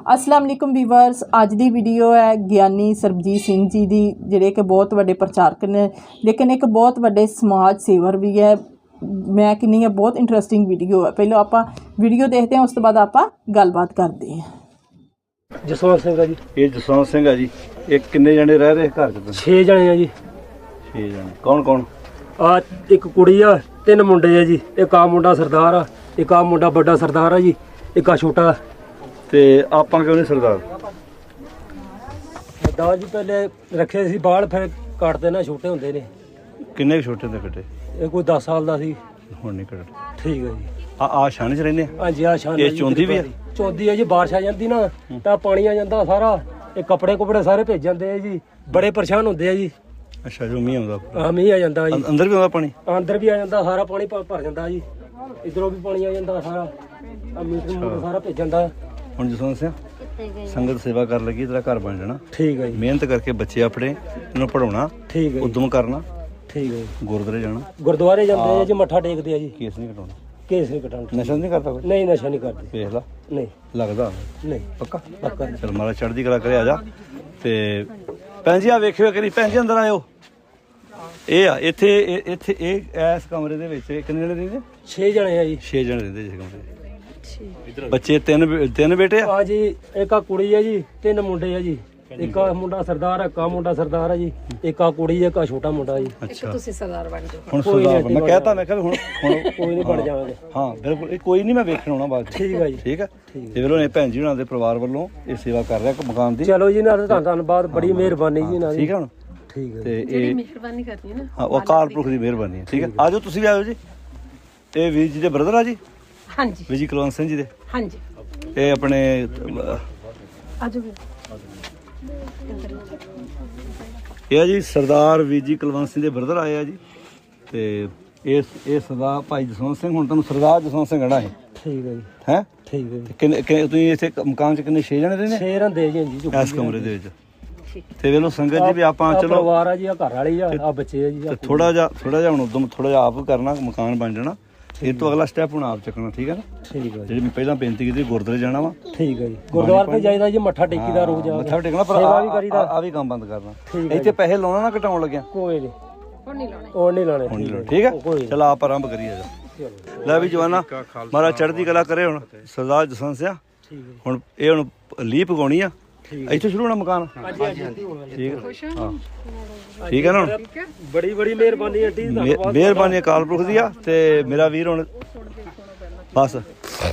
ਅਸਲਾਮ ਅਲੈਕੁਮ viewers ਅੱਜ ਦੀ video ਹੈ ਗਿਆਨੀ ਸਰਬਜੀਤ ਸਿੰਘ ਜੀ ਦੀ ਜਿਹੜੇ ਕਿ ਬਹੁਤ ਵੱਡੇ ਪ੍ਰਚਾਰਕ ਨੇ ਲੇਕਿਨ ਇੱਕ ਬਹੁਤ ਵੱਡੇ ਸਮਾਜ ਸੇਵਰ ਵੀ ਹੈ। ਮੈਂ ਕਿੰਨੀ ਹੈ ਬਹੁਤ ਇੰਟਰਸਟਿੰਗ ਵੀਡੀਓ ਹੈ। ਪਹਿਲਾਂ ਆਪਾਂ ਵੀਡੀਓ ਦੇਖਦੇ ਹਾਂ ਉਸ ਤੋਂ ਬਾਅਦ ਆਪਾਂ ਗੱਲਬਾਤ ਕਰਦੇ ਹਾਂ। ਜਸਵੰਤ ਸਿੰਘ ਆ ਜੀ। ਇਹ ਜਸਵੰਤ ਸਿੰਘ ਆ ਜੀ। ਇਹ ਕਿੰਨੇ ਜਣੇ ਰਹਿ ਰਹੇ ਘਰ ਚ 6 ਜਣੇ ਆ ਜੀ। 6 ਜਣੇ। ਕੌਣ ਕੌਣ? ਆ ਇੱਕ ਕੁੜੀ ਆ ਤਿੰਨ ਮੁੰਡੇ ਆ ਜੀ। ਇੱਕ ਆ ਮੁੰਡਾ ਸਰਦਾਰ ਆ ਇੱਕ ਆ ਮੁੰਡਾ ਵੱਡਾ ਸਰਦਾਰ ਆ ਜੀ। ਇੱਕ ਆ ਛੋਟਾ ਤੇ ਆਪਾਂ ਕਿਉਂ ਨਹੀਂ ਸਰਦਾਰ? ਵੱਡਾ ਜੀ ਪਹਿਲੇ ਰੱਖੇ ਸੀ ਬਾਲ ਫਿਰ ਕੱਟਦੇ ਨਾ ਛੋਟੇ ਹੁੰਦੇ ਨੇ। ਕਿੰਨੇ ਕੁ ਛੋਟੇ ਦੇ ਕੱਟੇ ਇਹ ਕੋਈ 10 ਸਾਲ ਦਾ ਸੀ। ਹੁਣ ਨਹੀਂ ਕੱਟੇ। ਠੀਕ ਹੈ ਜੀ। ਆ ਆ ਛਾਣੇ ਚ ਰਹਿੰਦੇ ਆ? ਹਾਂਜੀ ਆ ਸ਼ਾਨ ਇਹ ਚੋਂਦੀ ਵੀ ਆ? ਚੋਂਦੀ ਆ ਜੀ ਬਾਰਿਸ਼ ਆ ਜਾਂਦੀ ਨਾ ਤਾਂ ਪਾਣੀ ਆ ਜਾਂਦਾ ਸਾਰਾ। ਇਹ ਕੱਪੜੇ ਕੁਪੜੇ ਸਾਰੇ ਭੇਜ ਜਾਂਦੇ ਆ ਜੀ। ਬੜੇ ਪਰੇਸ਼ਾਨ ਹੁੰਦੇ ਆ ਜੀ। ਅੱਛਾ ਜੋ ਮੀਂਹ ਆਉਂਦਾ। ਆ ਮੀਂਹ ਆ ਜਾਂਦਾ ਜੀ। ਅੰ- ਅੰਦਰ ਵੀ ਆਉਂਦਾ ਪਾਣੀ? ਅੰਦਰ ਵੀ ਆ ਜਾਂਦਾ ਸਾਰਾ ਪਾਣੀ ਭਰ ਜਾਂਦਾ ਜੀ। ਇਧਰੋਂ ਵੀ ਪਾਣੀ ਆ ਜਾਂਦਾ ਸਾਰਾ। ਆ ਮੀਟਰ ਮੂਟਰ ਸਾਰਾ ਭੇਜ ਜਾਂਦਾ। ਹੁਣ ਜਸਵੰਤ ਸਿੰਘ ਸੰਗਤ ਸੇਵਾ ਕਰਨ ਲੱਗੀ ਤੇਰਾ ਘਰ ਬਣ ਜਾਣਾ। ਠੀਕ ਹੈ ਜੀ। ਮਿਹਨਤ ਕਰਕੇ ਬੱਚੇ ਆਪਣੇ ਇਹਨਾਂ ਨੂੰ ਪੜਾਉਣਾ ਠੀਕ ਹੈ ਉਦਮ ਕਰਨਾ ਠੀਕ ਹੈ। ਗੁਰਦੁਆਰੇ ਜਾਣਾ। ਗੁਰਦੁਆਰੇ ਜਾਂਦੇ ਆ ਜੀ ਮੱਥਾ ਟੇਕਦੇ ਆ ਜੀ। ਕੇਸ ਨਹੀਂ ਕਟਾਉਣਾ। ਕੇਸ ਨਹੀਂ ਕਟਾਉਣ। ਨਸ਼ਾ ਨਹੀਂ ਕਰਦਾ ਕੋਈ? ਨਹੀਂ ਨਸ਼ਾ ਨਹੀਂ ਕਰਦੇ। ਵੇਖ ਲਾ। ਨਹੀਂ। ਲੱਗਦਾ। ਨਹੀਂ। ਪੱਕਾ? ਪੱਕਾ। ਚਲ ਮਾਰਾ ਚੜ੍ਹਦੀ ਕਲਾ ਕਰੇ ਆ ਜਾ। ਤੇ ਭੈਣ ਜੀ ਆ ਵੇਖਿਓ ਕਰੀ ਭੈਣ ਜੀ ਅੰਦਰ ਆਇਓ। ਇਹ ਆ ਇੱਥੇ ਇੱਥੇ ਇਹ ਇਸ ਕਮਰੇ ਦੇ ਵਿੱਚ ਕਿੰਨੇ ਜਣੇ ਰਹਿੰਦੇ? 6 ਜਣੇ ਆ ਜੀ। 6 ਜਣੇ ਰਹਿੰਦੇ ਜਿਸ ਕਮਰੇ ਬੱਚੇ ਤਿੰਨ ਤਿੰਨ ਬੇਟੇ ਆ? ਆ ਜੀ ਇੱਕ ਆ ਕੁੜੀ ਆ ਜੀ ਤਿੰਨ ਮੁੰਡੇ ਆ ਜੀ। ਇੱਕ ਆ ਮੁੰਡਾ? ਸਰਦਾਰ ਆ ਇੱਕ ਆ ਮੁੰਡਾ ਸਰਦਾਰ ਆ ਜੀ। ਇੱਕ ਆ ਕੁੜੀ ਇੱਕ ਆ ਛੋਟਾ ਮੁੰਡਾ ਜੀ। ਅੱਛਾ। ਤੁਸੀਂ ਸਰਦਾਰ ਬਣ ਜਾਓ। ਹੁਣ ਕੋਈ ਨਹੀਂ ਮੈਂ ਕਹਿਤਾ ਮੈਂ ਕਿਹਾ ਵੀ ਹੁਣ ਹੁਣ ਕੋਈ ਨਹੀਂ ਬਣ ਜਾਵਾਂਗੇ। ਹਾਂ ਬਿਲਕੁਲ। ਇਹ ਕੋਈ ਨਹੀਂ ਮੈਂ ਵੇਖਣ ਆਉਣਾ ਬਾਅਦ 'ਚ। ਠੀਕ ਹੈ ਜੀ। ਠੀਕ ਹੈ ਤੇ ਵੇਲੋ ਨੇ ਭੈਣ ਜੀ ਉਹਨਾਂ ਦੇ ਪਰਿਵਾਰ ਵੱਲੋਂ ਇਹ ਸੇਵਾ ਕਰ ਰਿਹਾ ਇੱਕ ਮਕਾਨ ਦੀ। ਚਲੋ ਜੀ ਨਾਲ ਧੰਨ ਧੰਨਵਾਦ ਬੜੀ ਮਿਹਰਬਾਨੀ ਜੀ ਨਾਲ ਠੀਕ ਹੈ ਹੁਣ? ਠੀਕ ਹੈ ਤੇ ਇਹ ਮਿਹਰਬਾਨੀ ਕਰਦੀ ਹੈ ਨਾ ਹਾਂ ਉਹ ਅਕਾਲ ਪੁਰਖ ਦੀ ਮਿਹਰਬਾਨੀ ਹੈ। ਠੀਕ ਹੈ ਆਜੋ ਤੁਸੀਂ ਵੀ ਆਇਓ ਜੀ। ਇਹ ਵੀਰ ਜੀ ਦੇ ਬ੍ਰਦਰ ਆ ਜੀ? ਹਾਂਜੀ। ਵੀਰ ਜੀ ਕੁਲਵੰਤ ਸਿੰਘ ਜੀ ਦੇ? ਹਾਂਜੀ। ਇਹ ਆਪਣੇ ਆਜੋ ਇਹ ਆ ਜੀ ਸਰਦਾਰ ਵੀਰ ਜੀ ਕੁਲਵੰਤ ਸਿੰਘ ਦੇ ਬ੍ਰਦਰ ਆਏ ਆ ਜੀ। ਤੇ ਇਸ ਇਹ ਸਰਦਾਰ ਭਾਈ ਜਸਵੰਤ ਸਿੰਘ ਹੁਣ ਤੁਹਾਨੂੰ ਸਰਦਾਰ ਜਸਵੰਤ ਸਿੰਘ ਕਹਿਣਾ ਹੈ। ਠੀਕ ਹੈ ਜੀ। ਹੈ? ਠੀਕ ਹੈ ਜੀ। ਕਿੰਨੇ ਕਿ- ਤੁਸੀਂ ਇੱਥੇ ਮਕਾਨ 'ਚ ਕਿੰਨੇ 6 ਜਣੇ ਰਹਿੰਦੇ? ਸ਼ੇਰ ਹੁੰਦੇ ਜੀ ਜੀ ਇਸ ਕਮਰੇ ਦੇ ਵਿੱਚ। ਤੇ ਵੇਲੋ ਸੰਗਤ ਜੀ ਵੀ ਆਪਾਂ ਚਲੋ ਪਰਿਵਾਰ ਆ ਜੀ ਆ ਘਰ ਵਾਲੀ ਆ ਆ ਬੱਚੇ ਆ ਜੀ ਥੋੜਾ ਜਿਹਾ ਥੋੜਾ ਜਿਹਾ ਹੁਣ ਉਦਮ ਥੋੜਾ ਜਿਹਾ ਆਪ ਕਰਨਾ ਮਕਾਨ ਬਣ ਜਾਣਾ। ਇਹ ਤੋਂ ਅਗਲਾ ਸਟੈਪ ਹੁਣ ਆਪ ਚੱਕਣਾ ਠੀਕ ਹੈ ਨਾ? ਠੀਕ ਹੈ ਜੀ। ਜਿਹੜੀ ਮੈਂ ਪਹਿਲਾਂ ਬੇਨਤੀ ਕੀਤੀ ਗੁਰਦੁਆਰੇ ਜਾਣਾ ਵਾ। ਠੀਕ ਹੈ ਜੀ। ਗੁਰਦੁਆਰੇ ਤੇ ਜਾਈਦਾ ਜੀ ਮੱਥਾ ਟੇਕੀਦਾ ਰੋਜ਼ ਆ ਕੇ। ਮੱਥਾ ਟੇਕਣਾ ਪਰ ਸੇਵਾ ਆ ਵੀ ਕਰੀਦਾ। ਆ ਵੀ ਕੰਮ ਬੰਦ ਕਰਨਾ। ਇੱਥੇ ਪੈਸੇ ਲਾਉਣਾ ਨਾ ਘਟਾਉਣ ਲੱਗਿਆ? ਕੋਈ ਨਹੀਂ। ਹੁਣ ਨਹੀਂ ਲਾਉਣੇ। ਹੁਣ ਨਹੀਂ ਲਾਉਣੇ ਹੁਣ ਨਹੀਂ ਲਾਉਣਾ, ਠੀਕ ਹੈ ਚਲ ਆਪ ਆਰੰਭ ਕਰੀਏ ਜਾ ਲੈ ਵੀ ਜਵਾਨਾ ਮਾਰਾ ਚੜ੍ਹਦੀ ਕਲਾ ਕਰੇ ਹੁਣ। ਸਰਦਾਰ ਜਸਵੰਤ ਸਿੰਘ ਠੀਕ ਹੈ ਹੁਣ ਇਹ ਹੁਣ ਲੀਪ ਪਗਾਉਣੀ ਆ। ਇੱਥੇ ਸ਼ੁਰੂ ਹੋਣਾ ਮਕਾਨ? ਹਾਂਜੀ ਹਾਂਜੀ ਠੀਕ ਹੈ। ਹਾਂ। ਠੀਕ ਹੈ ਨਾ ਹੁਣ? ਬੜੀ ਬੜੀ ਮਿਹਰਬਾਨੀ ਆਂਟੀ ਮਿਹ- ਮਿਹਰਬਾਨੀ ਅਕਾਲ ਪੁਰਖ ਦੀ ਆ ਤੇ ਮੇਰਾ ਵੀਰ ਹੁਣ ਬਸ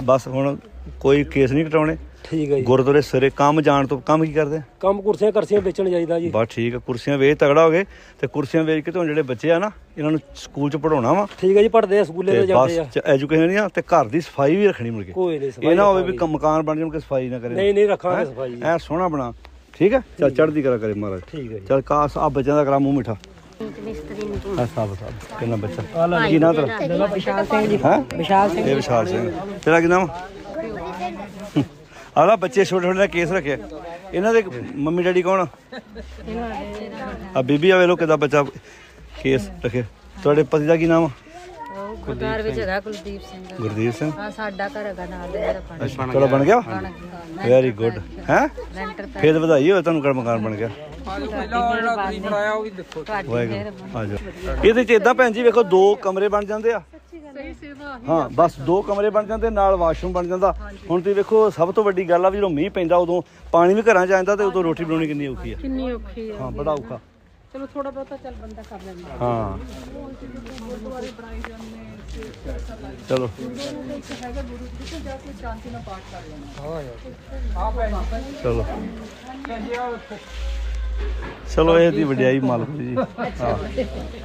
ਬਸ ਹੁਣ ਕੋਈ ਕੇਸ ਨਹੀਂ ਕਟਾਉਣੇ। ਠੀਕ ਹੈ ਜੀ ਗੁਰਦੁਆਰੇ ਸਵੇਰੇ ਕੰਮ ਜਾਣ ਤੋਂ ਕੰਮ ਕੀ ਕਰਦੇ ਕੰਮ ਕੁਰਸੀਆਂ ਕਰਸੀਆਂ ਵੇਚਣ ਜਾਈਦਾ ਜੀ ਬਸ ਠੀਕ ਆ ਕੁਰਸੀਆਂ ਵੇਚ ਤਗੜਾ ਹੋ ਗਏ ਤੇ ਕੁਰਸੀਆਂ ਵੇਚ ਕੇ ਤੇ ਜਿਹੜੇ ਬੱਚੇ ਆ ਨਾ ਇਹਨਾਂ ਨੂੰ ਸਕੂਲ ਚ ਪੜਾਉਣਾ ਵਾ ਠੀਕ ਹੈ ਜੀ ਪੜਦੇ ਆ ਸਕੂਲੇ ਤੇ ਬਸ ਜਾਂਦੇ ਆ ਐਜੂਕੇਸ਼ਨ ਨਹੀਂ ਆ ਤੇ ਘਰ ਦੀ ਸਫ਼ਾਈ ਵੀ ਰੱਖਣੀ ਮੁੜ ਕੇ ਕੋਈ ਨਹੀਂ ਇਹ ਨਾ ਹੋਵੇ ਵੀ ਮਕਾਨ ਬਣ ਜਾਣ ਕੇ ਸਫ਼ਾਈ ਨਾ ਕਰੇ ਨਹੀਂ ਨਹੀਂ ਰੱਖਾਂਗੇ ਸਫ਼ਾਈ ਜੀ ਐ ਸੋਹਣਾ ਬਣਾ ਠੀਕ ਹੈ ਚੱਲ ਚੜ੍ਹਦੀ ਕਰਾ ਕਰੇ ਮਹਾਰਾਜ ਠੀਕ ਹੈ ਜੀ ਚੱਲ ਕਾਸ ਆ ਬੱਚਿਆਂ ਦਾ ਕਰਾ ਮੂੰਹ ਮਿੱਠਾ ਆ ਸਾਬ ਸਾਬ ਕਿੰਨਾ ਬੱਚਾ ਕੀ ਨਾਂ ਤੇਰਾ ਵਿਸ਼ਾਲ ਸਿੰਘ ਜੀ ਹਾਂ ਵਿਸ਼ਾਲ ਸਿੰਘ ਇਹ ਵਿਸ਼ਾਲ ਸਿੰਘ ਤੇਰਾ ਕੀ ਨਾਮ ਆਲਾ ਬੱਚੇ ਛੋਟੇ ਛੋਟੇ ਦਾ ਕੇਸ ਰੱਖਿਆ ਇਹਨਾਂ ਦੇ ਮੰਮੀ ਡੈਡੀ ਕੌਣ ਆ? ਬੀਬੀ ਆ ਵੇਲੋ ਕਿਦਾ ਬੱਚਾ ਕੇਸ ਰੱਖਿਆ ਤੁਹਾਡੇ ਪਤੀ ਦਾ ਕੀ ਨਾਮ ਆ? ਘਰ ਵਿੱਚ ਹੈਗਾ ਕੁਲਦੀਪ ਸਿੰਘ। ਗੁਰਦੀਪ ਸਿੰਘ। ਆ ਸਾਡਾ ਘਰ ਹੈਗਾ ਨਾਲ ਦੇ ਮੇਰਾ ਪਾਣੀ ਅੱਛਾ ਚਲੋ ਬਣ ਗਿਆ ਵੈਰੀ ਗੁੱਡ ਹੈ ਲੈਂਟਰ ਫੇਰ ਵਧਾਈ ਹੋਵੇ ਤੁਹਾਨੂੰ ਕੜ ਮਕਾਨ ਬਣ ਗਿਆ। ਤੁਹਾਡੀ ਵਾਹਿਗੁਰੂ। ਆ ਜਾਓ ਇਹਦੇ ਚ ਇਦਾਂ ਭੈਣ ਜੀ ਵੇਖੋ ਦੋ ਕਮਰੇ ਬਣ ਜਾਂਦੇ ਆ। ਹਾਂ ਬਸ ਦੋ ਕਮਰੇ ਬਣ ਜਾਂਦੇ ਨਾਲ ਵਾਸ਼ਰੂਮ ਬਣ ਜਾਂਦਾ। ਹੁਣ ਤੁਸੀਂ ਵੇਖੋ ਸਭ ਤੋਂ ਵੱਡੀ ਗੱਲ ਆ ਵੀ ਜਦੋਂ ਮੀਂਹ ਪੈਂਦਾ ਉਦੋਂ ਪਾਣੀ ਵੀ ਘਰਾਂ ਚ ਆ ਜਾਂਦਾ ਤੇ ਉਦੋਂ ਰੋਟੀ ਬਣਾਉਣੀ ਕਿੰਨੀ ਔਖੀ ਆ। ਕਿੰਨੀ ਔਖੀ ਹੈ ਹਾਂ ਬੜਾ ਔਖਾ। ਚਲੋ ਥੋੜਾ ਬਹੁਤਾ ਚੱਲ ਬੰਦਾ ਕਰ ਲੈਂਦਾ। ਹਾਂ। ਚਲੋ। ਚਲੋ। ਚਲੋ ਇਹ ਦੀ ਵਡਿਆਈ ਮਾਲਕ ਦੀ ਜੀ। ਹਾਂ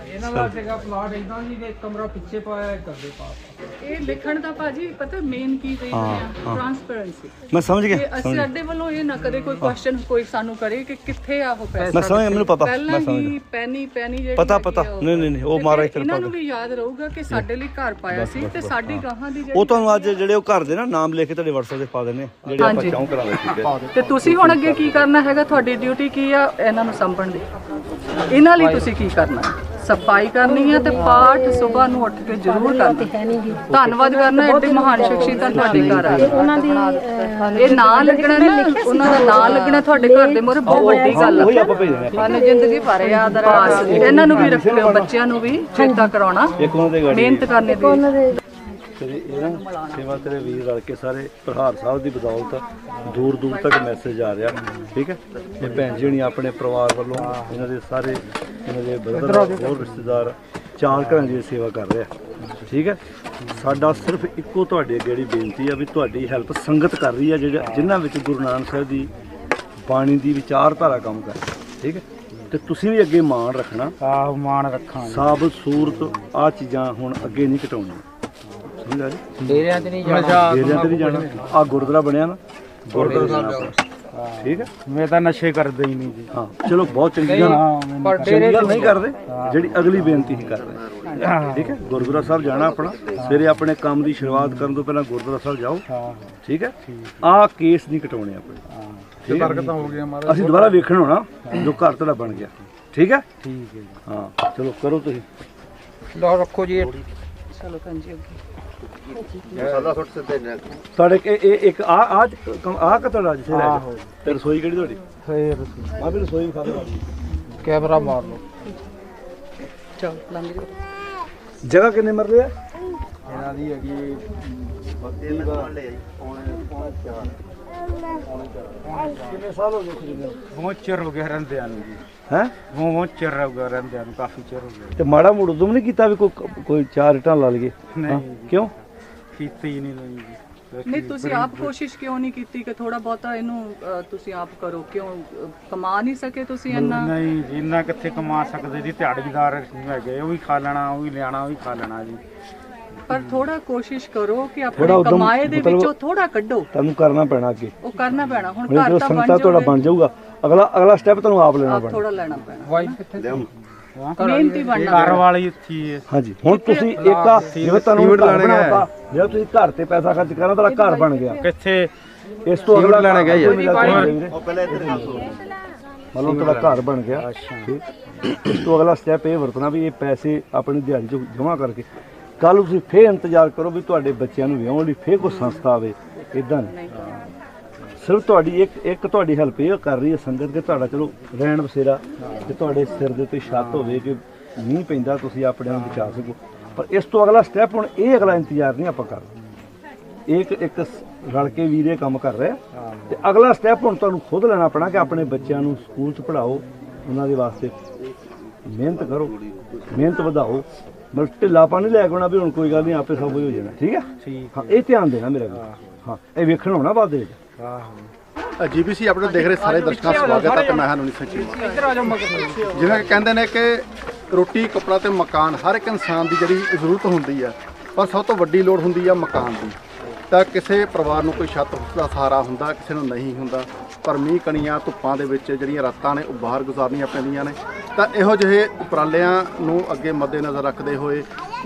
ਇਹਨਾਂ ਦਾ ਸੀਗਾ ਪਲਾਟ ਇਦਾਂ ਜੀ ਇੱਕ ਕਮਰਾ ਪਿੱਛੇ ਪਾਇਆ ਅੱਗੇ ਪਾਇਆ ਇਹ ਲਿਖਣ ਦਾ ਭਾਜੀ ਪਤਾ ਮੇਨ ਕੀ ਰਹੀ ਹਾਂ। ਟ੍ਰਾਂਸਪੇਰੈਂਸੀ ਮੈਂ ਸਮਝ ਗਿਆ ਕਿ ਸਮਝ ਅਸੀਂ ਗਿਆ। ਸਾਡੇ ਵੱਲੋਂ ਇਹ ਨਾ ਕਰੇ ਕੋਈ ਕੁਐਸਚਨ ਕੋਈ ਸਾਨੂੰ ਕਰੇ ਕਿ ਕਿੱਥੇ ਆ ਉਹ ਪੈਸਾ। ਮੈਂ ਸਮਝ ਮੈਨੂੰ ਪਤਾ ਪਹਿਲਾਂ ਮੈਂ ਸਮਝ ਹੀ ਗਿਆ। ਪੈਨੀ ਪੈਨੀ ਜਿਹੜੀ ਪਤਾ, ਹੈਗੀ ਪਤਾ। ਆ ਉਹ- ਨਹੀਂ, ਨਹੀਂ, ਨਹੀਂ, ਉਹ ਤੇ ਮਹਾਰਾਜ ਕਿਰਪਾ ਇਹਨਾਂ ਨੂੰ ਵੀ ਯਾਦ ਰਹੂਗਾ ਕਿ ਸਾਡੇ ਲਈ ਘਰ ਪਾਇਆ ਸੀ ਤੇ ਸਾਡੀ ਗਾਹਾਂ ਦੀ ਜਿਹੜੀ ਉਹ ਤੁਹਾਨੂੰ ਅੱਜ ਜਿਹੜੇ ਉਹ ਘਰ ਦੇ ਨਾ ਨਾਮ ਲਿਖ ਕੇ ਤੁਹਾਡੇ WhatsApp ਤੇ ਪਾ ਦਿੰਦੇ ਆ ਜਿਹੜੇ ਆਪਾਂ ਹਾਂਜੀ। ਚਾਹੋਂ ਕਰਾਂਗੇ ਠੀਕ ਹੈ ਤੇ ਤੁਸੀਂ ਹੁਣ ਅੱਗੇ ਕੀ ਕਰਨਾ ਹੈਗਾ? ਤੁਹਾਡੀ ਡਿਊਟੀ ਕੀ ਆ? ਇਹਨਾਂ ਨੂੰ ਸੰਭਣ ਦੀ ਇਹਨਾਂ ਲਈ ਤੁਸੀਂ ਕੀ ਕਰਨਾ? ਸਫ਼ਾਈ ਕਰਨੀ ਹੈ ਤੇ ਪਾਠ ਸਵੇਰ ਨੂੰ ਉੱਠ ਕੇ ਜ਼ਰੂਰ ਕਰਨਾ। ਧੰਨਵਾਦ ਕਰਨਾ ਐਡੇ ਮਹਾਨ ਸ਼ਖਸੀਅਤਾਂ ਤੁਹਾਡੇ ਘਰ ਉਹਨਾਂ ਦੀ ਇਹ ਨਾਂ ਲੱਗਣਾ ਨਾ ਉਹਨਾਂ ਦਾ ਨਾਂ ਲੱਗਣਾ ਤੁਹਾਡੇ ਘਰ ਦੇ ਮੋਰੇ ਬਹੁਤ ਵੱਡੀ ਗੱਲ ਆ। ਆ। ਸਾਨੂੰ ਜ਼ਿੰਦਗੀ ਭਰ ਯਾਦ ਰਹਾ ਇਹਨਾਂ ਨੂੰ ਵੀ ਰੱਖਿਓ ਬੱਚਿਆਂ ਨੂੰ ਵੀ ਚੇਤਾ ਕਰਾਉਣਾ। ਮਿਹਨਤ ਕਰਨੇ ਦੀ। ਤੇਰੇ ਇਹ ਨਾ ਸੇਵਾ ਤੇਰੇ ਵੀਰ ਰਲ ਕੇ ਸਾਰੇ ਪ੍ਰਹਾਰ ਸਾਹਿਬ ਦੀ ਬਦੌਲਤ ਦੂਰ ਦੂਰ ਤੱਕ ਮੈਸੇਜ ਆ ਰਿਹਾ। ਠੀਕ ਹੈ? ਇਹ ਭੈਣ ਜੀ ਹੁਣੀ ਆਪਣੇ ਪਰਿਵਾਰ ਵੱਲੋਂ ਇਹਨਾਂ ਦੇ ਸਾਰੇ ਇਹਨਾਂ ਦੇ ਬ੍ਰਦਰ ਹੋਰ ਰਿਸ਼ਤੇਦਾਰ ਚਾਰ ਘਰਾਂ ਦੀ ਸੇਵਾ ਕਰ ਰਿਹਾ। ਠੀਕ ਹੈ? ਸਾਡਾ ਸਿਰਫ ਇੱਕੋ ਤੁਹਾਡੇ ਅੱਗੇ ਜਿਹੜੀ ਬੇਨਤੀ ਆ ਵੀ ਤੁਹਾਡੀ ਹੈਲਪ ਸੰਗਤ ਕਰ ਰਹੀ ਆ ਜਿਹੜਾ ਜਿਨ੍ਹਾਂ ਵਿੱਚ ਗੁਰੂ ਨਾਨਕ ਸਾਹਿਬ ਦੀ ਬਾਣੀ ਦੀ ਵਿਚਾਰਧਾਰਾ ਕੰਮ ਕਰ ਠੀਕ ਹੈ? ਤੇ ਤੁਸੀਂ ਵੀ ਅੱਗੇ ਮਾਣ ਰੱਖਣਾ। ਆਹ ਮਾਣ ਰੱਖਾਂਗੇ। ਸਾਬਤ ਸੂਰਤ ਆ ਚੀਜ਼ਾਂ ਹੁਣ ਅੱਗੇ ਨਹੀਂ ਘਟਾਉਣੀਆਂ। ਸਮਝ ਆ ਜੀ। ਡੇਰਿਆਂ ਤੇ ਨਹੀਂ ਜਾਣਾ। ਡੇਰਿਆਂ ਤੇ ਨਹੀਂ ਜਾਣਾ। ਆ ਗੁਰਦੁਆਰਾ ਬਣਿਆ ਨਾ। ਗੁਰਦੁਆਰਾ ਜਾਣਾ ਆਪਣਾ। ਠੀਕ ਹੈ। ਮੈਂ ਤਾਂ ਨਸ਼ੇ ਕਰਦਾ ਹੀ ਨਹੀਂ ਜੀ। ਹਾਂ ਚਲੋ ਬਹੁਤ ਚੰਗੀ ਗੱਲ। ਪਰ ਚੰਗੀ ਗੱਲ ਨਹੀਂ ਕਰਦੇ ਜਿਹੜੀ ਅਗਲੀ ਬੇਨਤੀ ਹੀ ਕਰ ਰਹੇ ਹਾਂ। ਠੀਕ ਹੈ। ਗੁਰਦੁਆਰਾ ਸਾਹਿਬ ਜਾਣਾ ਆਪਣਾ। ਸਵੇਰੇ ਆਪਣੇ ਕੰਮ ਦੀ ਸ਼ੁਰੂਆਤ ਕਰਨ ਤੋਂ ਪਹਿਲਾਂ ਗੁਰਦੁਆਰਾ ਸਾਹਿਬ ਜਾਓ। ਠੀਕ ਹੈ। ਆਹ ਕੇਸ ਨਹੀਂ ਕਟਾਉਣੇ ਆਪਣੇ ਠੀਕ ਹੈ। ਹੋ ਗਿਆ ਅਸੀਂ ਦੁਬਾਰਾ ਵੇਖਣ ਹੋਣਾ ਜੋ ਘਰ ਤੁਹਾਡਾ ਬਣ ਗਿਆ। ਠੀਕ ਹੈ। ਠੀਕ ਹੈ ਜੀ। ਹਾਂ ਚਲੋ ਕਰੋ ਤੁਸੀਂ। ਲਓ ਰੱਖੋ ਜੀ। ਚਲੋ ਭੈਣ ਜੀ ਅੱਗੇ ਤੁਹਾਡੇ ਕਿ ਇਹ ਇੱਕ ਆ ਆ ਆ ਕਿ ਤੁਹਾਡਾ ਜਿੱਥੇ ਰਹਿ ਆਹੋ। ਤੇ ਰਸੋਈ ਕਿਹੜੀ ਤੁਹਾਡੀ? ਫੇਰ ਆ ਵੀ ਰਸੋਈ ਖਾ ਲਓ ਕੈਮਰਾ ਮਾਰ ਲਓ। ਚਲ ਲੰਘ ਜਾਓ। ਜਗ੍ਹਾ ਕਿੰਨੇ ਮਰਲੇ ਆ? ਇਹਨਾਂ ਦੀ ਹੈਗੀ ਕਿੰਨੇ ਸਾਲ ਹੋ ਗਏ ਖਰੀਦਣ ਬਹੁਤ ਚਿਰ ਹੋ ਗਿਆ ਰਹਿੰਦਿਆਂ ਨੂੰ ਜੀ। ਹੈ? ਬਹੁਤ ਚਿਰ ਹੋ ਗਿਆ ਰਹਿੰਦਿਆਂ ਨੂੰ ਕਾਫੀ ਚਿਰ ਹੋ ਗਿਆ। ਤੇ ਮਾੜਾ ਮੋੜ ਉਦਮ ਨਹੀਂ ਕੀਤਾ ਵੀ ਕੋਈ ਕੋਈ ਚਾਰ ਇਟਾਂ ਲਾ ਲਈਏ? ਨਹੀਂ ਹਾਂ। ਕਿਉਂ? ਕੀਤੀ ਹੀ ਨਹੀਂ ਲਈ ਜੀ। ਨਹੀਂ ਤੁਸੀਂ ਆਪ ਕੋਸ਼ਿਸ਼ ਕਿਉਂ ਨਹੀਂ ਕੀਤੀ ਕਿ ਥੋੜਾ ਬਹੁਤਾ ਇਹਨੂੰ ਅ, ਤੁਸੀਂ ਆਪ ਕਰੋ? ਕਿਉਂ ਅ, ਕਮਾ ਨਹੀਂ ਸਕੇ ਤੁਸੀਂ ਇੰਨਾ? ਨਹੀਂ ਜੀ ਇੰਨਾ ਕਿੱਥੇ ਕਮਾ ਸਕਦੇ ਜੀ? ਦਿਹਾੜੀਦਾਰ ਹੈਗੇ ਉਹ ਵੀ ਖਾ ਲੈਣਾ ਉਹ ਵੀ ਲਿਆਣਾ ਉਹ ਵੀ ਖਾ ਲੈਣਾ ਜੀ। ਪਰ ਥੋੜਾ ਕੋਸ਼ਿਸ਼ ਕਰੋ ਕਿ ਥੋੜ੍ਹਾ ਆਪਣੇ ਉੱਦਮ, ਕਮਾਏ ਦੇ ਮਤਲਬ- ਵਿੱਚੋਂ ਥੋੜਾ ਕੱਢੋ। ਤੁਹਾਨੂੰ ਕਰਨਾ ਪੈਣਾ ਅੱਗੇ। ਉਹ ਕਰਨਾ ਪੈਣਾ ਹੁਣ ਹੁਣ ਘਰ ਜਦੋਂ ਤਾਂ ਬਣ ਤੁਹਾਡਾ ਜਾਊਗਾ ਬਣ ਜਾਊਗਾ ਅਗਲਾ ਅਗਲਾ ਸਟੈਪ ਤੁਹਾਨੂੰ ਆਪ ਲੈਣਾ ਆਪ ਪੈਣਾ। ਥੋੜਾ ਲੈਣਾ ਪੈਣਾ। ਵਾਈਫ ਕਿੱਥੇ ਮਿਹਨਤੀ ਬਣਨਾ ਘਰ ਪੈਣਾ। ਵਾਲੀ ਇੱਥੇ ਹੈ ਹਾਂਜੀ ਹੁਣ ਤੁਸੀਂ ਇੱਕ ਆ ਜਿਵੇਂ ਤੁਹਾਨੂੰ ਘਰ ਬਣਾਤਾ ਜੇ ਤੁਸੀਂ ਘਰ ਤੇ ਪੈਸਾ ਖਰਚ ਕਰਨਾ ਤੁਹਾਡਾ ਘਰ ਬਣ ਗਿਆ। ਕਿੱਥੇ? ਇਸ ਤੋਂ ਅਗਲਾ ਲੈਣਾ ਗਿਆ ਉਹ ਪਹਿਲਾਂ ਮਤਲਬ ਤੁਹਾਡਾ ਘਰ ਬਣ ਗਿਆ ਠੀਕ। ਇਸ ਤੋਂ ਅਗਲਾ ਸਟੈਪ ਇਹ ਵਰਤਣਾ ਵੀ ਇਹ ਪੈਸੇ ਆਪਣੀ ਦਿਹਾੜੀ ਚੋਂ ਜਮ੍ਹਾਂ ਕਰਕੇ। ਕੱਲ ਤੁਸੀਂ ਫੇਰ ਇੰਤਜ਼ਾਰ ਕਰੋ ਵੀ ਤੁਹਾਡੇ ਬੱਚਿਆਂ ਨੂੰ ਵਿਆਹਣ ਲਈ ਫੇਰ ਕੋਈ ਸੰਸਥਾ ਆਵੇ। ਇਦਾਂ ਨਹੀਂ। ਸਿਰਫ ਤੁਹਾਡੀ ਇੱਕ ਇੱਕ ਤੁਹਾਡੀ ਹੈਲਪ ਇਹ ਕਰ ਰਹੀ ਹੈ ਸੰਗਤ ਕਿ ਤੁਹਾਡਾ ਚਲੋ ਰਹਿਣ ਬਸੇਰਾ ਤੇ ਤੁਹਾਡੇ ਸਿਰ ਦੇ ਉੱਤੇ ਛੱਤ ਹੋਵੇ ਕਿ ਮੀਂਹ ਪੈਂਦਾ ਤੁਸੀਂ ਆਪਣੇ ਆਪ ਨੂੰ ਬਚਾ ਸਕੋ। ਪਰ ਇਸ ਤੋਂ ਅਗਲਾ ਸਟੈਪ ਹੁਣ ਇਹ ਅਗਲਾ ਇੰਤਜ਼ਾਰ ਨਹੀਂ ਆਪਾਂ ਕਰਨਾ ਇੱਕ ਇੱਕ ਰਲ ਕੇ ਵੀਰੇ ਕੰਮ ਕਰ ਰਿਹਾ ਤੇ ਅਗਲਾ ਸਟੈਪ ਹੁਣ ਤੁਹਾਨੂੰ ਖੁਦ ਲੈਣਾ ਪੈਣਾ ਕਿ ਆਪਣੇ ਬੱਚਿਆਂ ਨੂੰ ਸਕੂਲ 'ਚ ਪੜ੍ਹਾਓ ਉਹਨਾਂ ਦੇ ਵਾਸਤੇ ਮਿਹਨਤ ਕਰੋ ਮਿਹਨਤ ਵਧਾਓ। ਬਸ ਢਿੱਲਾਪਾ ਨਹੀਂ ਲੈ ਕੇ ਆਉਣਾ ਵੀ ਹੁਣ ਕੋਈ ਗੱਲ ਨਹੀਂ ਆਪੇ ਸਭ ਕੁਝ ਹੋ ਜਾਣਾ ਠੀਕ ਹੈ? ਹਾਂ ਇਹ ਧਿਆਨ ਦੇਣਾ ਮੇਰੇ ਵੀਰ। ਹਾਂ ਇਹ ਵੇਖਣ ਹੋਣਾ ਬਾਅਦ ਦੇ ਵਿੱਚ। ਆਹੋ ਜੀਬੀਸੀ ਆਪਣੇ ਦੇਖ ਰਹੇ ਸਾਰੇ ਦਰਸ਼ਕਾਂ ਦਾ ਸਵਾਗਤ ਹੈ ਤੇ ਮੈਂ ਹਾਂ ਇੱਧਰ ਆ ਜਾਓ ਮਗਰ ਜਿਵੇਂ ਕਿ ਕਹਿੰਦੇ ਨੇ ਕਿ ਰੋਟੀ ਕੱਪੜਾ ਤੇ ਮਕਾਨ ਹਰ ਇੱਕ ਇਨਸਾਨ ਦੀ ਜਿਹੜੀ ਜ਼ਰੂਰਤ ਹੁੰਦੀ ਹੈ ਪਰ ਸਭ ਤੋਂ ਵੱਡੀ ਲੋੜ ਹੁੰਦੀ ਹੈ ਮਕਾਨ ਦੀ। ਤਾਂ ਕਿਸੇ ਪਰਿਵਾਰ ਨੂੰ ਕੋਈ ਛੱਤ ਦਾ ਸਹਾਰਾ ਹੁੰਦਾ ਕਿਸੇ ਨੂੰ ਨਹੀਂ ਹੁੰਦਾ ਪਰ ਮੀਂਹ ਕਣੀਆਂ ਧੁੱਪਾਂ ਦੇ ਵਿੱਚ ਜਿਹੜੀਆਂ ਰਾਤਾਂ ਨੇ ਉਹ ਬਾਹਰ ਗੁਜ਼ਾਰਨੀਆਂ ਪੈਂਦੀਆਂ ਨੇ। ਤਾਂ ਇਹੋ ਜਿਹੇ ਉਪਰਾਲਿਆਂ ਨੂੰ ਅੱਗੇ ਮੱਦੇਨਜ਼ਰ ਰੱਖਦੇ ਹੋਏ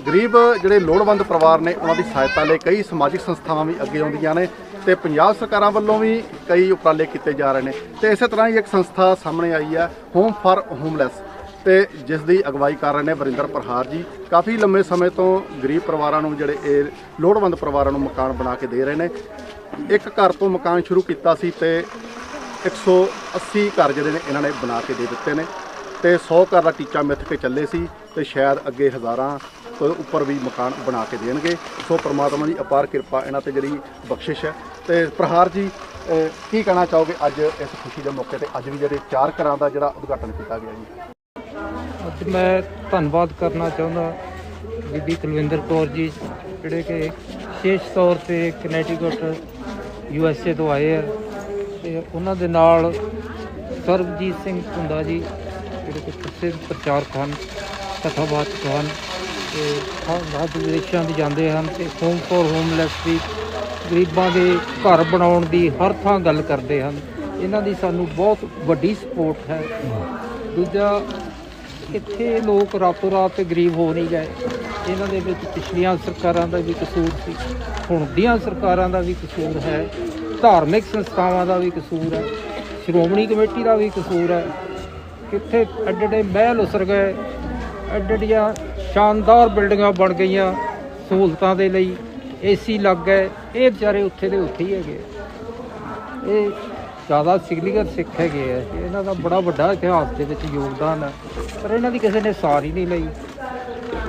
ਗਰੀਬ ਜਿਹੜੇ ਲੋੜਵੰਦ ਪਰਿਵਾਰ ਨੇ ਉਹਨਾਂ ਦੀ ਸਹਾਇਤਾ ਲਈ ਕਈ ਸਮਾਜਿਕ ਸੰਸਥਾਵਾਂ ਵੀ ਅੱਗੇ ਆਉਂਦੀਆਂ ਨੇ। ਤੇ ਪੰਜਾਬ ਸਰਕਾਰਾਂ ਵੱਲੋਂ ਵੀ ਕਈ ਉਪਰਾਲੇ ਕੀਤੇ ਜਾ ਰਹੇ ਨੇ। ਤੇ ਇਸੇ ਤਰ੍ਹਾਂ ਹੀ ਇੱਕ ਸੰਸਥਾ ਸਾਹਮਣੇ ਆਈ ਹੈ ਹੋਮ ਫਾਰ ਹੋਮਲੈਸ ਤੇ ਜਿਸ ਦੀ ਅਗਵਾਈ ਕਰ ਰਹੇ ਨੇ ਵਰਿੰਦਰ ਪ੍ਰਹਾਰ ਜੀ। ਕਾਫੀ ਲੰਮੇ ਸਮੇਂ ਤੋਂ ਗਰੀਬ ਪਰਿਵਾਰਾਂ ਨੂੰ ਜਿਹੜੇ ਇਹ ਲੋੜਵੰਦ ਪਰਿਵਾਰਾਂ ਨੂੰ ਮਕਾਨ ਬਣਾ ਕੇ ਦੇ ਰਹੇ ਨੇ। ਇੱਕ ਘਰ ਤੋਂ ਮਕਾਨ ਸ਼ੁਰੂ ਕੀਤਾ ਸੀ ਤੇ 180 ਘਰ ਜਿਹੜੇ ਨੇ ਇਹਨਾਂ ਨੇ ਬਣਾ ਕੇ ਦੇ ਦਿੱਤੇ ਨੇ। ਤੇ 100 ਘਰ ਦਾ ਟੀਚਾ ਮਿੱਥ ਕੇ ਚੱਲੇ ਸੀ ਤੇ ਸ਼ਾਇਦ ਅੱਗੇ ਹਜ਼ਾਰਾਂ ਉੱਪਰ ਵੀ ਮਕਾਨ ਬਣਾ ਕੇ ਦੇਣਗੇ। ਸੋ ਪ੍ਰਮਾਤਮਾ ਦੀ ਅਪਾਰ ਕਿਰਪਾ ਇਹਨਾਂ ਤੇ ਜਿਹੜੀ ਬਖਸ਼ਿਸ਼ ਹੈ। ਤੇ ਪ੍ਰਹਾਰ ਜੀ ਕੀ ਕਹਿਣਾ ਚਾਹੋਗੇ ਅੱਜ ਇਸ ਖੁਸ਼ੀ ਦੇ ਮੌਕੇ ਤੇ? ਅੱਜ ਵੀ ਜਿਹੜੇ ਚਾਰ ਘਰਾਂ ਦਾ ਜਿਹੜਾ ਉਦਘਾਟਨ ਕੀਤਾ ਗਿਆ ਜੀ। ਅੱਜ ਮੈਂ ਧੰਨਵਾਦ ਕਰਨਾ ਚਾਹੁੰਦਾ ਬੀਬੀ ਕੁਲਵਿੰਦਰ ਕੌਰ ਜੀ, ਜਿਹੜੇ ਕਿ ਵਿਸ਼ੇਸ਼ ਤੌਰ ਤੇ ਕਨੈਟੀਕਟ ਯੂ ਐਸ ਏ ਤੋਂ ਆਏ ਆ। ਤੇ ਉਹਨਾਂ ਦੇ ਨਾਲ ਸਰਬਜੀਤ ਸਿੰਘ ਧੁੰਦਾ ਜੀ, ਜਿਹੜੇ ਕਿ ਪ੍ਰਸਿੱਧ ਪ੍ਰਚਾਰਕ ਹਨ, ਕਥਾਵਾਚਕ ਹਨ। ਤੇ ਬਾਹਰ ਵਿਦੇਸ਼ਾਂ ਵੀ ਜਾਂਦੇ ਹਨ ਤੇ ਹੋਮ ਫੋਰ ਹੋਮਲੈਸ ਦੀ ਗਰੀਬਾਂ ਦੇ ਘਰ ਬਣਾਉਣ ਦੀ ਹਰ ਥਾਂ ਗੱਲ ਕਰਦੇ ਹਨ। ਇਹਨਾਂ ਦੀ ਸਾਨੂੰ ਬਹੁਤ ਵੱਡੀ ਸਪੋਰਟ ਹੈ। ਦੂਜਾ, ਇੱਥੇ ਲੋਕ ਰਾਤੋਂ ਰਾਤ ਗਰੀਬ ਹੋ ਨਹੀਂ ਗਏ। ਇਹਨਾਂ ਦੇ ਵਿੱਚ ਪਿਛਲੀਆਂ ਸਰਕਾਰਾਂ ਦਾ ਵੀ ਕਸੂਰ ਸੀ, ਹੁਣ ਦੀਆਂ ਸਰਕਾਰਾਂ ਦਾ ਵੀ ਕਸੂਰ ਹੈ। ਧਾਰਮਿਕ ਸੰਸਥਾਵਾਂ ਦਾ ਵੀ ਕਸੂਰ ਹੈ। ਸ਼੍ਰੋਮਣੀ ਕਮੇਟੀ ਦਾ ਵੀ ਕਸੂਰ ਹੈ। ਕਿੱਥੇ ਐਡੇ ਐਡੇ ਮਹਿਲ ਉਸਰ ਗਏ ਐਡੀਆਂ ਸ਼ਾਨਦਾਰ ਬਿਲਡਿੰਗਾਂ ਬਣ ਗਈਆਂ ਸਹੂਲਤਾਂ ਦੇ ਲਈ, ਏਸੀ ਲੱਗ ਗਏ, ਇਹ ਵਿਚਾਰੇ ਉੱਥੇ ਦੇ ਉੱਥੇ ਹੀ ਹੈਗੇ ਇਹ ਜ਼ਿਆਦਾ ਸਿਗਲੀਗਰ ਸਿੱਖ ਹੈਗੇ ਆ। ਇਹਨਾਂ ਦਾ ਬੜਾ ਵੱਡਾ ਇਤਿਹਾਸ ਦੇ ਵਿੱਚ ਯੋਗਦਾਨ ਹੈ ਪਰ ਇਹਨਾਂ ਦੀ ਕਿਸੇ ਨੇ ਸਾਰ ਹੀ ਨਹੀਂ ਲਈ।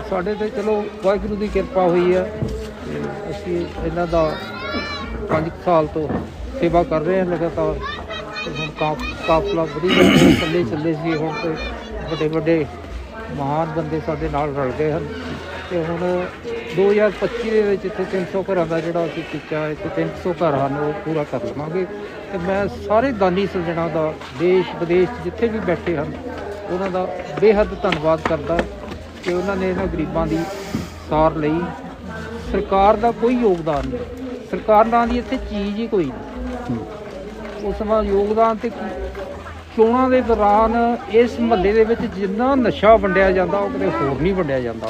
ਸਾਡੇ ਤੇ ਚਲੋ ਵਾਹਿਗੁਰੂ ਦੀ ਕਿਰਪਾ ਹੋਈ ਆ ਅਸੀਂ ਇਹਨਾਂ ਦਾ 5 ਸਾਲ ਤੋਂ ਸੇਵਾ ਕਰ ਰਹੇ ਹਾਂ ਲਗਾਤਾਰ। ਹੁਣ ਕਾਫ ਕਾਫਲਾ ਵਧੀਆ ਚੱਲੇ ਚੱਲੇ ਸੀ, ਹੁਣ ਤੇ ਵੱਡੇ ਵੱਡੇ ਮਹਾਨ ਬੰਦੇ ਸਾਡੇ ਨਾਲ ਰਲ ਗਏ ਹਨ। ਤੇ ਹੁਣ 2025 ਦੇ ਵਿੱਚ ਇੱਥੇ 300 ਘਰਾਂ ਦਾ ਜਿਹੜਾ ਅਸੀਂ ਟੀਚਾ ਹੈ ਤੇ 300 ਘਰ ਹਨ ਉਹ ਪੂਰਾ ਕਰ ਲਵਾਂਗੇ। ਤੇ ਮੈਂ ਸਾਰੇ ਦਾਨੀ ਸੱਜਣਾ ਦਾ ਦੇਸ਼ ਵਿਦੇਸ਼ ਜਿੱਥੇ ਵੀ ਬੈਠੇ ਹਨ ਉਹਨਾਂ ਦਾ ਬੇਹੱਦ ਧੰਨਵਾਦ ਕਰਦਾ ਕਿ ਉਹਨਾਂ ਨੇ ਇਹਨਾਂ ਗਰੀਬਾਂ ਦੀ ਸਾਰ ਲਈ। ਸਰਕਾਰ ਦਾ ਕੋਈ ਯੋਗਦਾਨ ਨਹੀਂ। ਸਰਕਾਰ ਨਾਲ ਦੀ ਇੱਥੇ ਚੀਜ਼ ਹੀ ਕੋਈ ਨਹੀਂ। ਉਸ ਦਾ ਯੋਗਦਾਨ ਤੇ ਚੋਣਾਂ ਦੇ ਦੌਰਾਨ ਇਸ ਮਹੱਲੇ ਦੇ ਵਿੱਚ ਜਿੰਨਾ ਨਸ਼ਾ ਵੰਡਿਆ ਜਾਂਦਾ, ਉਹ ਕਿਤੇ ਹੋਰ ਨਹੀਂ ਵੰਡਿਆ ਜਾਂਦਾ।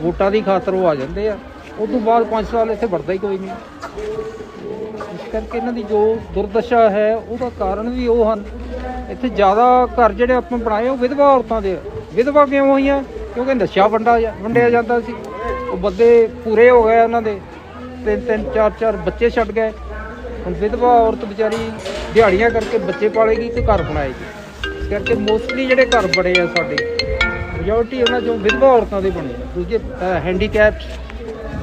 ਵੋਟਾਂ ਦੀ ਖਾਤਰ ਉਹ ਆ ਜਾਂਦੇ ਆ। ਉਸ ਤੋਂ ਬਾਅਦ 5 ਸਾਲ ਇੱਥੇ ਵੜਦਾ ਹੀ ਕੋਈ ਨਹੀਂ। ਇਸ ਕਰਕੇ ਇਹਨਾਂ ਦੀ ਜੋ ਦੁਰਦਸ਼ਾ ਹੈ, ਉਹਦਾ ਕਾਰਨ ਵੀ ਉਹ ਹਨ। ਇੱਥੇ ਜ਼ਿਆਦਾ ਘਰ ਜਿਹੜੇ ਆਪਾਂ ਬਣਾਏ, ਉਹ ਵਿਧਵਾ ਔਰਤਾਂ ਦੇ ਆ। ਵਿਧਵਾ ਕਿਉਂ ਹੋਈਆਂ ਕਿਉਂਕਿ ਨਸ਼ਾ ਵੰਡਾ ਵੰਡਿਆ ਜਾਂਦਾ ਸੀ। ਉਹ ਬੰਦੇ ਪੂਰੇ ਹੋ ਗਏ ਉਹਨਾਂ ਦੇ। ਤਿੰਨ ਤਿੰਨ, ਚਾਰ ਚਾਰ ਬੱਚੇ ਛੱਡ ਗਏ। ਹੁਣ ਵਿਧਵਾ ਔਰਤ ਵਿਚਾਰੀ ਦਿਹਾੜੀਆਂ ਕਰਕੇ ਬੱਚੇ ਪਾਲੇਗੀ ਤੇ ਘਰ ਬਣਾਏਗੀ। ਇਸ ਕਰਕੇ ਮੋਸਟਲੀ ਜਿਹੜੇ ਘਰ ਬੜੇ ਆ ਸਾਡੇ ਮੈਜੋਰਟੀ ਉਹਨਾਂ ਚੋਂ ਵਿਧਵਾ ਔਰਤਾਂ ਦੇ ਬਣੇ ਆ। ਦੂਜੇ ਹੈਂਡੀਕੈਪਸ